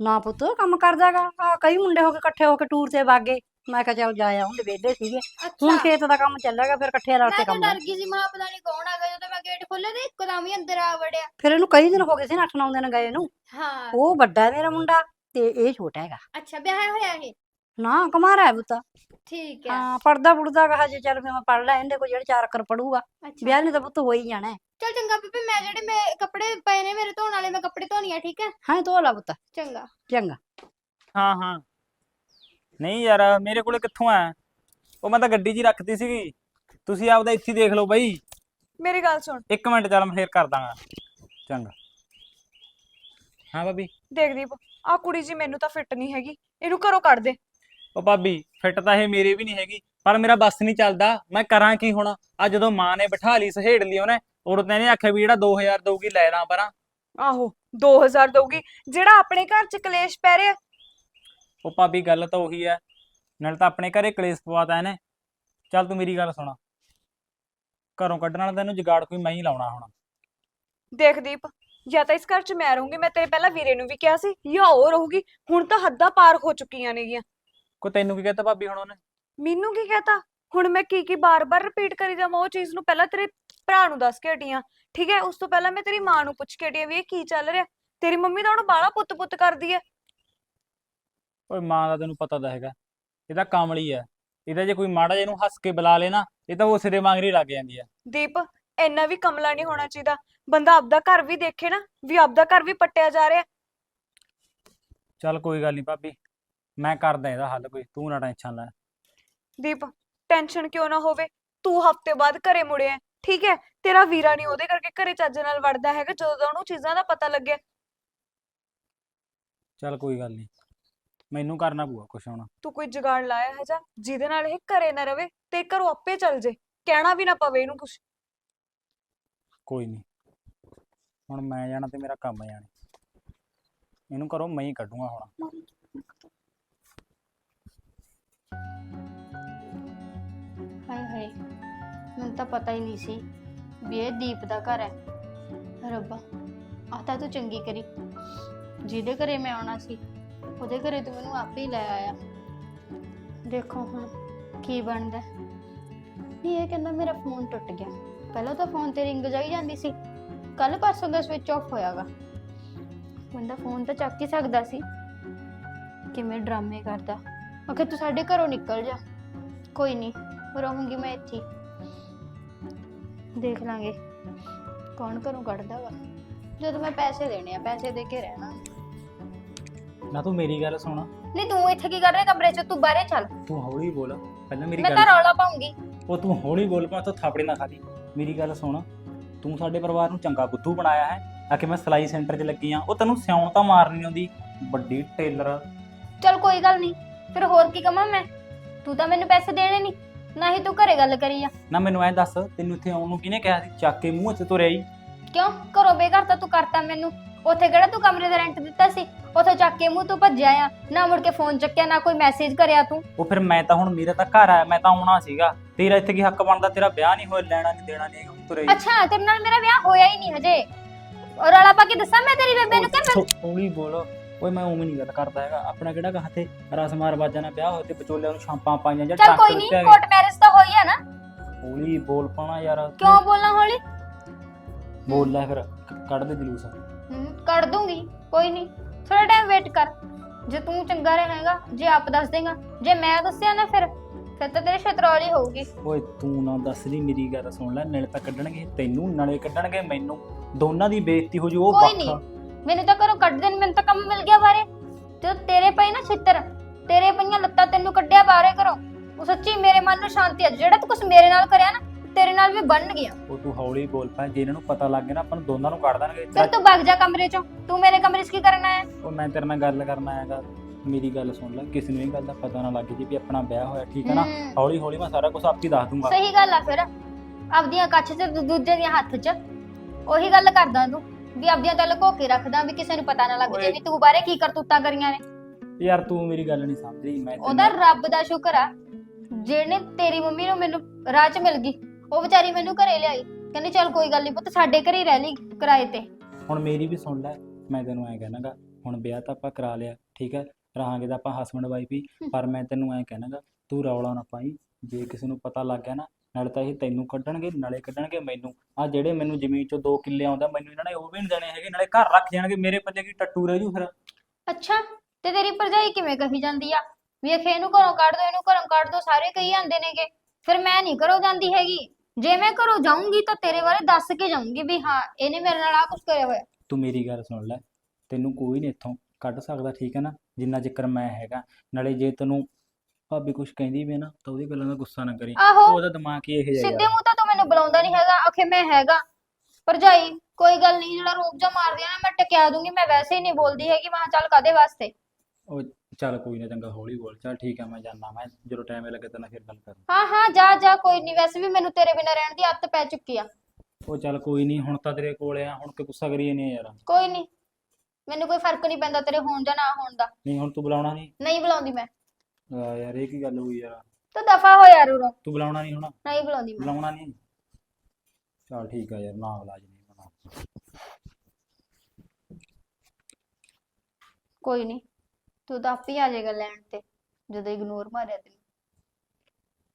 ਨਾ ਪੁੱਤ ਕੰਮ ਕਰਦਾਗਾ ਆ ਕਈ ਮੁੰਡੇ ਹੋ ਕੇ ਇਕੱਠੇ ਹੋ ਕੇ ਟੂਰ ਤੇ ਵਾਗੇ। ਮੈਂ ਕਿਹਾ ਚੱਲ ਜਾ ਆਉਂਦੇ ਵਿਹਲੇ ਸੀਗੇ। ਹੁਣ ਖੇਤ ਦਾ ਕੰਮ ਚੱਲੇਗਾ ਫਿਰ ਇਕੱਠੇ ਰਲ ਮੈਂ ਕੇ ਤਾਂ ਕੰਮ ਡਰ ਗਈ ਸੀ ਮਾਂ ਪਤਾ ਨਹੀਂ ਕੌਣ ਆ ਗਿਆ ਜਦੋਂ ਮੈਂ ਗੇਟ ਖੋਲ੍ਹਿਆ ਤੇ ਇੱਕਦਮ ਹੀ ਅੰਦਰ ਆ ਵੜਿਆ। ਫਿਰ ਇਹਨੂੰ ਕਈ ਦਿਨ ਹੋ ਗਏ ਸੀ ਨਾ 8-9 ਦਿਨ ਗਏ ਨੂੰ। ਹਾਂ। ਉਹ ਵੱਡਾ ਹੈ ਮੇਰਾ ਮੁੰਡਾ ਤੇ ਇਹ ਛੋਟਾ ਹੈਗਾ। ਅੱਛਾ ਵਿਆਹ ਹੋਇਆ ਇਹ? ਨਾ ਕੁਮਾਰਾ ਹੈ ਪੁੱਤ। ਠੀਕ ਹੈ ਹਾਂ ਪੜਦਾ ਪੁੜਦਾ ਕਹਾ ਜੇ ਚੱਲ ਫਿਰ ਮੈਂ ਪੜ ਲੈ ਇਹਦੇ ਕੋਲ ਜਿਹੜੇ ਚਾਰ ਅੱਖਰ ਪੜੂਗਾ। ਵਿਆਹ ਨੇ ਤਾਂ ਪੁੱਤ ਹੋ ਹੀ ਜਾਣਾ। ਚਲ ਚੰਗਾ ਬੇਬੇ ਮੈਂ ਜਿਹੜੇ ਮੈਂ ਕੱਪੜੇ ਪਏ ਨੇ ਮੇਰੇ ਧੋਣ ਵਾਲੇ ਮੈਂ ਕੱਪੜੇ ਧੋਣੀ ਆ ਠੀਕ ਹੈ ਹਾਂ ਤੋ ਲਾ ਪੁੱਤ। ਚੰਗਾ। ਚੰਗਾ। ਹਾਂ ਹਾਂ। ਨਹੀਂ ਯਾਰ ਮੇਰੇ ਕੋਲੇ ਕਿੱਥੋਂ ਆ? ਉਹ ਮੈਂ ਤਾਂ ਗੱਡੀ 'ਚ ਹੀ ਰੱਖਤੀ ਸੀਗੀ। ਤੁਸੀਂ ਆਪਦਾ ਇੱਥੇ ਹੀ ਦੇਖ ਲਓ ਬਾਈ। ਮੇਰੀ ਗੱਲ ਸੁਣ। ਇੱਕ ਮਿੰਟ ਚੱਲ ਮੈਂ ਫੇਰ ਕਰ ਦਾਂਗਾ। ਚੰਗਾ। ਹਾਂ ਭਾਬੀ। ਦੇਖਦੀਪ ਆ ਕੁੜੀ ਜੀ ਮੈਨੂੰ ਤਾਂ ਫਿੱਟ ਨਹੀਂ ਹੈਗੀ। ਇਹਨੂੰ ਘਰੋਂ ਕੱਢ ਦੇ। ਉਹ ਭਾਬੀ ਫਿੱਟ ਤਾਂ ਇਹ ਮੇਰੇ ਵੀ ਨਹੀਂ ਹੈਗੀ। ਪਰ ਮੇਰਾ ਬੱਸ ਨਹੀਂ ਚੱਲਦਾ। ਮੈਂ ਕਰਾਂ ਕੀ ਹੁਣ? ਆ ਜਦੋਂ ਮਾਂ ਨੇ ਬਿਠਾ ਲਈ ਸਹੇੜ ਲਈ ਉਹਨੇ ਉਦੋਂ ਤਾਂ ਇਹਨੇ ਆਖਿਆ ਵੀ ਜਿਹੜਾ 2000 ਦਊਗੀ ਲੈ ਲਾਂ ਪਰਾਂ। ਆਹੋ 2000 ਦਊਗੀ। ਜਿਹੜਾ ਆਪਣੇ ਘਰ ਚ ਕਲੇਸ਼ ਪੈ ਰਿਹਾ ਉਹ ਭਾਬੀ ਗੱਲ ਤਾਂ ਉਹੀ ਹੈ। ਨਾਲ ਤਾਂ ਆਪਣੇ ਘਰੇ ਕਲੇਸ਼ ਪਵਾਤਾ ਇਹਨੇ। ਚੱਲ ਤੂੰ ਮੇਰੀ ਗੱਲ ਸੁਣਾ। ਘਰੋਂ ਕੱਢਣ ਵਾਲਾ ਤੈਨੂੰ ਜਗਾੜ ਕੋਈ ਮੈਂ ਹੀ ਲਾਉਣਾ ਹੁਣ। ਦੇਖਦੀਪ ਜਾਂ ਤਾਂ ਇਸ ਘਰ ਚ ਮੈਂ ਰਹੂੰਗੀ ਮੈਂ ਤੇਰੇ ਪਹਿਲਾਂ ਵੀਰੇ ਨੂੰ ਵੀ ਕਿਹਾ ਸੀ ਜਾਂ ਉਹ ਰਹੂਗੀ ਹੁਣ ਤਾਂ ਹੱਦਾਂ ਪਾਰ ਹੋ ਚੁੱਕੀਆਂ ਨੇਗੀਆਂ। ਕੋ ਤੈਨੂੰ ਕੀ ਕਹਤਾ ਭਾਬੀ ਹੁਣ ਉਹਨੇ? ਮੈਨੂੰ ਕੀ ਕਹਤਾ? ਹੁਣ ਮੈਂ ਕੀ ਕੀ ਬਾਰ-ਬਾਰ ਰਿਪੀਟ ਕਰੀ ਜਾਵਾਂ ਉਹ ਚੀਜ਼ ਨੂੰ ਪਹਿਲਾਂ ਤੇਰੇ ਭਰਾ ਨੂੰ ਦੱਸ ਕੇ ਹਟੀ ਆਂ। ਠੀਕ ਹੈ ਉਸ ਤੋਂ ਪਹਿਲਾਂ ਮੈਂ ਤੇਰੀ ਮਾਂ ਨੂੰ ਪੁੱਛ ਕੇ ਹਟੀ ਆਂ ਵੀ ਇਹ ਕੀ ਚੱਲ ਰਿਹਾ? ਤੇਰੀ ਮੰਮੀ ਤਾਂ ਹੁਣ ਬਾਲਾ ਪੁੱਤ-ਪੁੱਤ ਕਰਦੀ ਹੈ। ਓਏ ਮਾਂ ਦਾ ਤੈਨੂੰ ਪਤਾ ਤਾਂ ਹੈਗਾ ਇਹਦਾ ਕਾਮਲੀ ਹੈ ਇਹਦਾ ਜੇ ਕੋਈ ਮਾੜਾ ਜਿਹਾ ਇਹਨੂੰ ਹੱਸ ਕੇ ਬੁਲਾ ਲੇ ਨਾ ਇਹ ਤਾਂ ਉਸੇ ਦੇ ਵਾਂਗਰੀ ਲੱਗ ਜਾਂਦੀ ਹੈ ਦੀਪ ਇੰਨਾ ਵੀ ਕਮਲਾ ਨਹੀਂ ਹੋਣਾ ਚਾਹੀਦਾ। ਬੰਦਾ ਆਪਦਾ ਘਰ ਵੀ ਦੇਖੇ ਨਾ ਵੀ ਆਪਦਾ ਘਰ ਵੀ ਪੱਟਿਆ ਜਾ ਰਿਹਾ। ਚੱਲ ਕੋਈ ਗੱਲ ਨਹੀਂ ਭਾਬੀ ਮੈਂ ਕਰਦਾ ਇਹਦਾ ਹੱਲ ਕੋਈ ਤੂੰ ਨਾ ਟੈਨਸ਼ਨ ਲੈ। ਦੀਪ ਟੈਨਸ਼ਨ ਕਿਉਂ ਨਾ ਹੋਵੇ? ਤੂੰ ਹਫ਼ਤੇ ਬਾਅਦ ਘਰੇ ਮੁੜਿਆ ਠੀਕ ਹੈ ਤੇਰਾ ਵੀਰਾ ਨਹੀਂ ਉਹਦੇ ਕਰਕੇ ਘਰੇ ਚੱਜ ਨਾਲ ਵੜਦਾ ਹੈਗਾ ਜਦੋਂ ਦਾ ਉਹਨੂੰ ਚੀਜ਼ਾਂ ਦਾ ਪਤਾ ਲੱਗਿਆ। ਚੱਲ ਕੋਈ ਗੱਲ ਨਹੀਂ। ਮੈਨੂੰ ਕਰਨਾ ਪਊਗਾ ਕੁਛ ਹੁਣ। ਤੂੰ ਕੋਈ ਜੁਗਾੜ ਲਾਇਆ ਹੈ ਜਾਂ ਜਿਹਦੇ ਨਾਲ ਇਹ ਘਰੇ ਨਾ ਰਵੇ ਤੇ ਘਰੋਂ ਆਪੇ ਚੱਲ ਜੇ। ਕਹਿਣਾ ਵੀ ਨਾ ਪਵੇ ਇਹਨੂੰ ਕੁਛ। ਕੋਈ ਨਹੀਂ ਹੁਣ ਮੈਂ ਜਾਣਾ ਤੇ ਮੇਰਾ ਕੰਮ ਜਾਣਾ। ਇਹਨੂੰ ਕਰੋ ਮੈਂ ਹੀ ਕੱਢੂੰਗਾ ਹੁਣ। ਹਾਏ ਹਾਏ ਮੈਨੂੰ ਤਾਂ ਪਤਾ ਹੀ ਨਹੀਂ ਸੀ ਵੀ ਇਹ ਦੀਪ ਦਾ ਘਰ ਹੈ। ਰੱਬਾ ਆਹ ਤਾਂ ਤੂੰ ਚੰਗੀ ਕਰੀ। ਜਿਹਦੇ ਘਰੇ ਮੈਂ ਆਉਣਾ ਸੀ ਉਹਦੇ ਘਰੇ ਤੂੰ ਮੈਨੂੰ ਆਪੇ ਹੀ ਲੈ ਆਇਆ। ਦੇਖੋ ਹੁਣ ਕੀ ਬਣਦਾ। ਨਹੀਂ, ਇਹ ਕਹਿੰਦਾ ਮੇਰਾ ਫੋਨ ਟੁੱਟ ਗਿਆ। ਪਹਿਲਾਂ ਤਾਂ ਫੋਨ ਤੇ ਰਿੰਗ ਜਾਈ ਜਾਂਦੀ ਸੀ। ਕੱਲ ਪਰਸੋਂ ਦਾ ਸਵਿਚ ਆਫ ਹੋਇਆਗਾ। ਬੰਦਾ ਫੋਨ ਤਾਂ ਚੱਕ ਹੀ ਸਕਦਾ ਸੀ। ਕਿਵੇਂ ਡਰਾਮੇ ਕਰਦਾ। ਅਖੇ ਤੂੰ ਸਾਡੇ ਘਰੋਂ ਨਿਕਲ ਜਾ। ਕੋਈ ਨਹੀਂ, ਰਹੂੰਗੀ ਮੈਂ ਇੱਥੇ ਹੀ। ਦੇਖ ਲਾਂਗੇ। ਕੌਣ ਘਰੋਂ ਕੱਢਦਾ ਵਾ? ਜਦੋਂ ਮੈਂ ਪੈਸੇ ਦੇਣੇ ਆ, ਪੈਸੇ ਦੇ ਕੇ ਰਹਿਣਾ। ਨਾ ਤੂੰ ਮੇਰੀ ਗੱਲ ਸੁਣ। ਨਹੀਂ ਤੂੰ ਇੱਥੇ ਕੀ ਕਰ ਰਿਹਾ ਕਮਰੇ 'ਚ? ਤੂੰ ਬਾਹਰੇ ਚੱਲ। ਤੂੰ ਹੌਲੀ ਬੋਲ। ਪਹਿਲਾਂ ਮੇਰੀ ਮੈਂ ਗੱਲ ਤਾਂ ਰੌਲਾ ਪਾਉਂਗੀ। ਉਹ ਤੂੰ ਹੌਲੀ ਬੋਲ ਪਾ ਤੂੰ ਥਾਪੜੇ ਨਾ ਖਾਦੀ। ਮੇਰੀ ਗੱਲ ਸੁਣ। ਤੂੰ ਸਾਡੇ ਪਰਿਵਾਰ ਨੂੰ ਚੰਗਾ ਬੁੱਧੂ ਬਣਾਇਆ ਹੈ। ਆ ਕਿ ਮੈਂ ਸਿਲਾਈ ਸੈਂਟਰ 'ਚ ਲੱਗੀ ਆ ਉਹ ਤੈਨੂੰ ਸਿਉਣ ਤਾਂ ਮਾਰਨੀ ਆਉਂਦੀ। ਵੱਡੀ ਟੇਲਰ। ਚੱਲ ਕੋਈ ਗੱਲ ਨਹੀਂ। ਫਿਰ ਹੋਰ ਕੀ ਕਮਾਂ ਮੈਂ? ਤੂੰ ਤਾਂ ਮੈਨੂੰ ਪੈਸੇ ਦੇਣੇ ਨਹੀਂ। ਨਾ ਹੀ ਤੂੰ ਘਰੇ ਗੱਲ ਕਰੀ ਆ। ਨਾ ਮੈਨੂੰ ਐ ਦੱਸ ਤੈਨੂੰ ਇੱਥੇ ਆਉਣ ਨੂੰ ਕਿਹਨੇ ਕਿਹਾ ਸੀ? ਚੱਕ ਕੇ ਮੂੰਹ 'ਚ ਤੁਰਿਆ ਈ। ਕਿਉਂ? ਘਰੋਂ ਬੇਘਰ ਤਾਂ ਤੂੰ ਕਰਤਾ ਮੈਨੂੰ। ਉੱਥੇ ਕਿਹੜਾ ਤੂੰ ਕਮਰੇ ਦਾ ਰੈਂਟ ਦਿੱਤਾ ਸੀ? ਉੱਥੇ ਚੱਕ ਕੇ ਮੂੰਹ ਤੋਂ ਭੱਜਿਆ ਆ। ਨਾ ਮੁੜ ਕੇ ਫੋਨ ਚੱਕਿਆ ਨਾ ਕੋਈ ਮੈਸੇਜ ਕਰਿਆ ਤੂੰ। ਉਹ ਫਿਰ ਮੈਂ ਤਾਂ ਹੁਣ ਮੇਰਾ ਤਾਂ ਘਰ ਆ ਮੈਂ ਤਾਂ ਆਉਣਾ ਸੀਗਾ। ਤੇਰਾ ਇੱਥੇ ਕੀ ਹੱਕ ਬਣਦਾ? ਤੇਰਾ ਵਿਆਹ ਨਹੀਂ ਹੋਇਆ ਲੈਣਾ ਨਹੀਂ ਦੇਣਾ ਨਹੀਂ ਤੁਰਿਆ ਈ। ਅੱਛਾ ਤੇਰੇ ਨਾਲ ਮੇਰਾ ਵਿਆਹ ਹੋਇਆ ਹੀ ਨਹੀਂ ਹਜੇ। ਔਰ ਰੌਲਾ ਪਾ ਕੇ ਦੱਸਾਂ ਮੈਂ ਤੇਰੀ ਬੇਬੇ ਨੂੰ ਕਿ ਮੈਂ ਹੌਲੀ ਬੋਲ। ਓਏ ਮੈਂ ਉਵੇਂ ਨਹੀਂ ਗੱਲ ਕਰਦਾ ਹੈਗਾ। ਆਪਣਾ ਕਿਹੜਾ ਕਹਾ ਤੇ ਰਸਮਾਰ ਬਾਜਾਂ ਨਾਲ ਵਿਆਹ ਹੋਇਆ ਤੇ ਵਿਚੋਲਿਆਂ ਨੂੰ ਸ਼ਾਂਪਾਂ ਪਾਈਆਂ ਜਾਂ ਚੱਲ ਟੱਕ ਕੋਈ ਨਹੀਂ ਕੋਰਟ ਮੈਰਿਜ ਤਾਂ ਹੋਈ ਆ ਨਾ। ਹੌਲੀ ਬੋਲ ਪਾਣਾ ਯਾਰ। ਕਿਉਂ ਬੋਲਣਾ ਹੌਲੀ? ਬੋਲ ਲੈ ਫਿਰ ਕੱਢ ਦੇ ਜਲੂਸ। ਕੱਢ ਦੂੰਗੀ ਕੋਈ ਨਹੀਂ ਥੋੜਾ ਟਾਈਮ ਵੇਟ ਕਰ। ਜੇ ਤੂੰ ਚੰਗਾ ਰਹੇਗਾ ਜੇ ਆਪ ਦੱਸ ਦੇਗਾ ਜੇ ਮੈਂ ਦੱਸਿਆ ਨਾ ਫਿਰ ਫਿਰ ਤਾਂ ਤੇਰੀ ਸ਼ਤਰੌਲੀ ਹੋਊਗੀ। ਓਏ ਤੂੰ ਨਾ ਦੱਸ ਦੀ ਮੇਰੀ ਗੱਲ ਸੁਣ ਲੈ ਨਾਲੇ ਤਾਂ ਕੱਢਣਗੇ ਤੈਨੂੰ ਨਾਲੇ ਕੱਢਣਗੇ ਮੈਨੂੰ। ਦੋਨਾਂ ਦੀ ਬੇਇੱਜ਼ਤੀ ਹੋ ਜੂ ਉਹ ਕੋਈ ਵੱਖ ਨਹੀਂ ਮੈਨੂੰ ਤਾਂ ਘਰੋਂ ਕੱਢ ਦੇਣ ਮੈਨੂੰ ਤਾਂ ਕੰਮ ਮਿਲ ਗਿਆ ਬਾਰੇ ਜਦੋਂ ਤੇਰੇ ਪਈ ਨਾ ਛਿੱਤਰ ਤੇਰੇ ਪਈਆਂ ਲੱਤਾਂ ਤੈਨੂੰ ਕੱਢਿਆ ਬਾਹਰੇ ਘਰੋਂ। ਉਹ ਸੱਚੀ ਮੇਰੇ ਮਨ ਨੂੰ ਸ਼ਾਂਤੀ ਆ ਜਿਹੜਾ ਤੂੰ ਕੁਝ ਮੇਰੇ ਨਾਲ ਕਰਿਆ ਨਾ ਤੇਰੇ ਨਾਲ ਵੀ ਬਣ ਗਿਆ ਉਹ ਤੂੰ ਹੌਲੀ ਬੋਲ ਪਾ ਜੇ ਇਹਨਾਂ ਨੂੰ ਪਤਾ ਲੱਗ ਗਿਆ ਨਾ ਆਪਾਂ ਨੂੰ ਦੋਨਾਂ ਨੂੰ ਕੱਢ ਦੇਣਗੇ। ਫਿਰ ਤੂੰ ਭੱਗ ਜਾ ਕਮਰੇ ਚੋਂ। ਤੂੰ ਮੇਰੇ ਕਮਰੇ 'ਚ ਕੀ ਕਰਨਾ ਹੈ ਉਹ ਮੈਂ ਤੇਰੇ ਨਾਲ ਗੱਲ ਕਰਨ ਆਇਆਗਾ ਮੇਰੀ ਗੱਲ ਸੁਣ ਲੈ ਕਿਸੇ ਨੂੰ ਇਹ ਗੱਲ ਦਾ ਪਤਾ ਨਾ ਲੱਗ ਜੇ ਵੀ ਆਪਣਾ ਵਿਆਹ ਹੋਇਆ ਠੀਕ ਹੈ ਨਾ? ਹਮ, ਹੌਲੀ ਹੌਲੀ ਮੈਂ ਸਾਰਾ ਕੁਝ ਆਪੀ ਦੱਸ ਦੂੰਗਾ। ਸਹੀ ਗੱਲ ਆ ਫਿਰ। ਆਪਦੀਆਂ ਕੱਛ ਤੇ ਦੂਜੇ ਦੀਆਂ ਹੱਥ 'ਚ। ਉਹੀ ਗੱਲ ਕਰਦਾ ਤੂੰ ਵੀ ਆਪਦੀਆਂ ਤਾਂ ਲੁਕੋ ਕੇ ਰੱਖਦਾ ਵੀ ਕਿਸੇ ਨੂੰ ਪਤਾ ਨਾ ਲੱਗ ਜੇ ਓਏ। ਵੀ ਤੂੰ ਬਾਰੇ ਕੀ ਕਰਤੂਤਾਂ ਕਰੀਆਂ ਨੇ। ਯਾਰ ਤੂੰ ਮੇਰੀ ਗੱਲ ਨਹੀਂ ਸਮਝਦੀ ਮੈਂ ਉਹਦਾ ਰੱਬ ਦਾ ਸ਼ੁਕਰ ਆ ਜਿਹਨੇ ਤੇਰੀ ਮੰਮੀ ਨੂੰ ਮੈਨੂੰ ਰਾਹ 'ਚ ਮਿਲ ਗਈ ਉਹ ਵਿਚਾਰੀ ਮੈਨੂੰ ਘਰੇ ਲਿਆਈ। ਕਹਿੰਦੀ ਚੱਲ ਕੋਈ ਗੱਲ ਨਹੀਂ ਪੁੱਤ ਸਾਡੇ ਘਰੇ ਹੀ ਰਹਿ ਲਈ ਕਿਰਾਏ ਤੇ। ਹੁਣ ਮੇਰੀ ਵੀ ਸੁਣ ਲੈ ਮੈਂ ਤੈਨੂੰ ਐ ਕਹਿਣਾਗਾ ਹੁਣ ਵਿਆਹ ਤਾਂ ਆਪਾਂ ਕਰਾ ਲਿਆ ਠੀਕ ਹੈ? ਰਹਾਂਗੇ ਤਾਂ ਆਪਾਂ ਹਸਬੰਡ ਵਾਈਫ ਹੀ ਪਰ ਮੈਂ ਤੈਨੂੰ ਐ ਕਹਿਣਾਗਾ ਤੂੰ ਰੌਲਾ ਨਾ ਪਾਈ। ਜੇ ਕਿਸੇ ਨੂੰ ਪਤਾ ਲੱਗ ਗਿਆ ਨਾ ਨਾਲੇ ਤਾਂ ਇਹ ਤੈਨੂੰ ਕੱਢਣਗੇ ਨਾਲੇ ਕੱਢਣਗੇ ਮੈਨੂੰ। ਆ ਜਿਹੜੇ ਮੈਨੂੰ ਜ਼ਮੀਨ ਚੋਂ 2 ਕਿੱਲੇ ਆਉਂਦਾ ਮੈਨੂੰ ਇਹਨਾਂ ਨੇ ਉਹ ਵੀ ਨਹੀਂ ਦੇਣੇ ਹੈਗੇ ਨਾਲੇ ਘਰ ਰੱਖ ਜਾਣਗੇ ਮੇਰੇ ਪੱਲੇ ਕੀ ਟੱਟੂ ਰਹਿ ਜੂ ਫਿਰ? ਅੱਛਾ ਤੇ ਤੇਰੀ ਭਰਜਾਈ ਕਿਵੇਂ ਕਹੀ ਜਾਂਦੀ ਆ? ਵੀ ਇਹ ਇਹਨੂੰ ਘਰੋਂ ਕੱਢ ਦੋ ਇਹਨੂੰ ਘਰੋਂ ਕੱਢ ਦੋ ਸਾਰੇ ਕਹੀ ਜਾਂਦੇ ਨੇਗੇ। ਫਿਰ ਮੈਂ ਨਹੀਂ ਘਰੋਂ ਜਾਂਦੀ ਹੈਗੀ। ਜੇ ਮੈਂ ਘਰੋਂ ਜਾਊਂਗੀ ਤਾਂ ਤੇਰੇ ਬਾਰੇ ਦੱਸ ਕੇ ਜਾਊਂਗੀ ਵੀ ਹਾਂ ਇਹਨੇ ਮੇਰੇ ਨਾਲ ਆ ਕੁਝ ਕਰਿਆ ਹੋਇਆ। ਤੂੰ ਮੇਰੀ ਗੱਲ ਸੁਣ ਲੈ ਤੈਨੂੰ ਕੋਈ ਨਹੀਂ ਇੱਥੋਂ ਕੱਢ ਸਕਦਾ ਠੀਕ ਹੈ ਨਾ? ਜਿੰਨਾ ਚਿਰ ਮੈਂ ਹੈਗਾ। ਨਾਲੇ ਜੇ ਤੈਨੂੰ ਭਾਬੀ ਕੁਝ ਕਹਿੰਦੀ ਵੀ ਹੈ ਨਾ ਤਾਂ ਉਹਦੀ ਗੱਲਾਂ ਦਾ ਗੁੱਸਾ ਨਾ ਕਰੀ। ਆਹੋ। ਉਹਦਾ ਦਿਮਾਗ ਹੀ ਇਹ ਸਿੱਧੇ ਜਿਹਾ ਮੂੰਹ ਤਾਂ ਤੂੰ ਮੈਨੂੰ ਬੁਲਾਉਂਦਾ ਨਹੀਂ ਹੈਗਾ ਆਖੇ ਮੈਂ ਹੈਗਾ। ਭਰਜਾਈ ਕੋਈ ਗੱਲ ਨਹੀਂ ਜਿਹੜਾ ਰੋਬ ਜਾ ਮਾਰਦੀ ਆ ਨਾ ਮੈਂ ਟਕਿਆ ਦੂੰਗੀ ਮੈਂ ਵੈਸੇ ਹੀ ਨਹੀਂ ਬੋਲਦੀ ਹੈਗੀ ਮੈਂ ਕਿਹਾ ਚੱਲ ਕਾਦੇ ਵਾਸਤੇ? ਉਹ ਚੱਲ ਕੋਈ ਨਾ ਚੰਗਾ ਹੌਲੀ ਬੋਲ ਚੱਲ ਠੀਕ ਹੈ ਮੈਂ ਜਾਣਾ ਮੈਂ ਜਦੋਂ ਟਾਈਮ ਲੱਗੇ ਤਾਂ ਫਿਰ ਗੱਲ ਕਰਾਂ ਹਾਂ ਹਾਂ ਜਾ ਜਾ ਕੋਈ ਨਹੀਂ ਵੈਸੇ ਵੀ ਮੈਨੂੰ ਤੇਰੇ ਬਿਨਾਂ ਰਹਿਣ ਦੀ ਆਦਤ ਪੈ ਚੁੱਕੀ ਆ ਉਹ ਚੱਲ ਕੋਈ ਨਹੀਂ ਹੁਣ ਤਾਂ ਤੇਰੇ ਕੋਲ ਆ ਹੁਣ ਕਿ ਗੁੱਸਾ ਕਰੀਏ ਨਹੀਂ ਯਾਰ ਕੋਈ ਨਹੀਂ ਮੈਨੂੰ ਕੋਈ ਫ਼ਰਕ ਨਹੀਂ ਪੈਂਦਾ ਤੇਰੇ ਹੋਣ ਜਾਂ ਨਾ ਹੋਣ ਦਾ ਨਹੀਂ ਹੁਣ ਤੂੰ ਬੁਲਾਉਣਾ ਨਹੀਂ ਨਹੀਂ ਬੁਲਾਉਂਦੀ ਮੈਂ ਆ ਯਾਰ ਇਹ ਕੀ ਗੱਲ ਹੋਈ ਯਾਰ ਤੂੰ ਦਫਾ ਹੋ ਯਾਰ ਉਰੋਂ ਤੂੰ ਬੁਲਾਉਣਾ ਨਹੀਂ ਹੁਣ ਨਹੀਂ ਬੁਲਾਉਂਦੀ ਮੈਂ ਬੁਲਾਉਣਾ ਨਹੀਂ ਚੱਲ ਠੀਕ ਆ ਯਾਰ ਨਾ ਇਲਾਜ ਨਹੀਂ ਬਣਾ ਕੋਈ ਨਹੀਂ ਤੂੰ ਤਾਂ ਆਪੇ ਹੀ ਆ ਜਾਏਗਾ ਲੈਣ ਤੇ ਜਦੋਂ ਇਗਨੋਰ ਮਾਰਿਆ ਤੈਨੂੰ।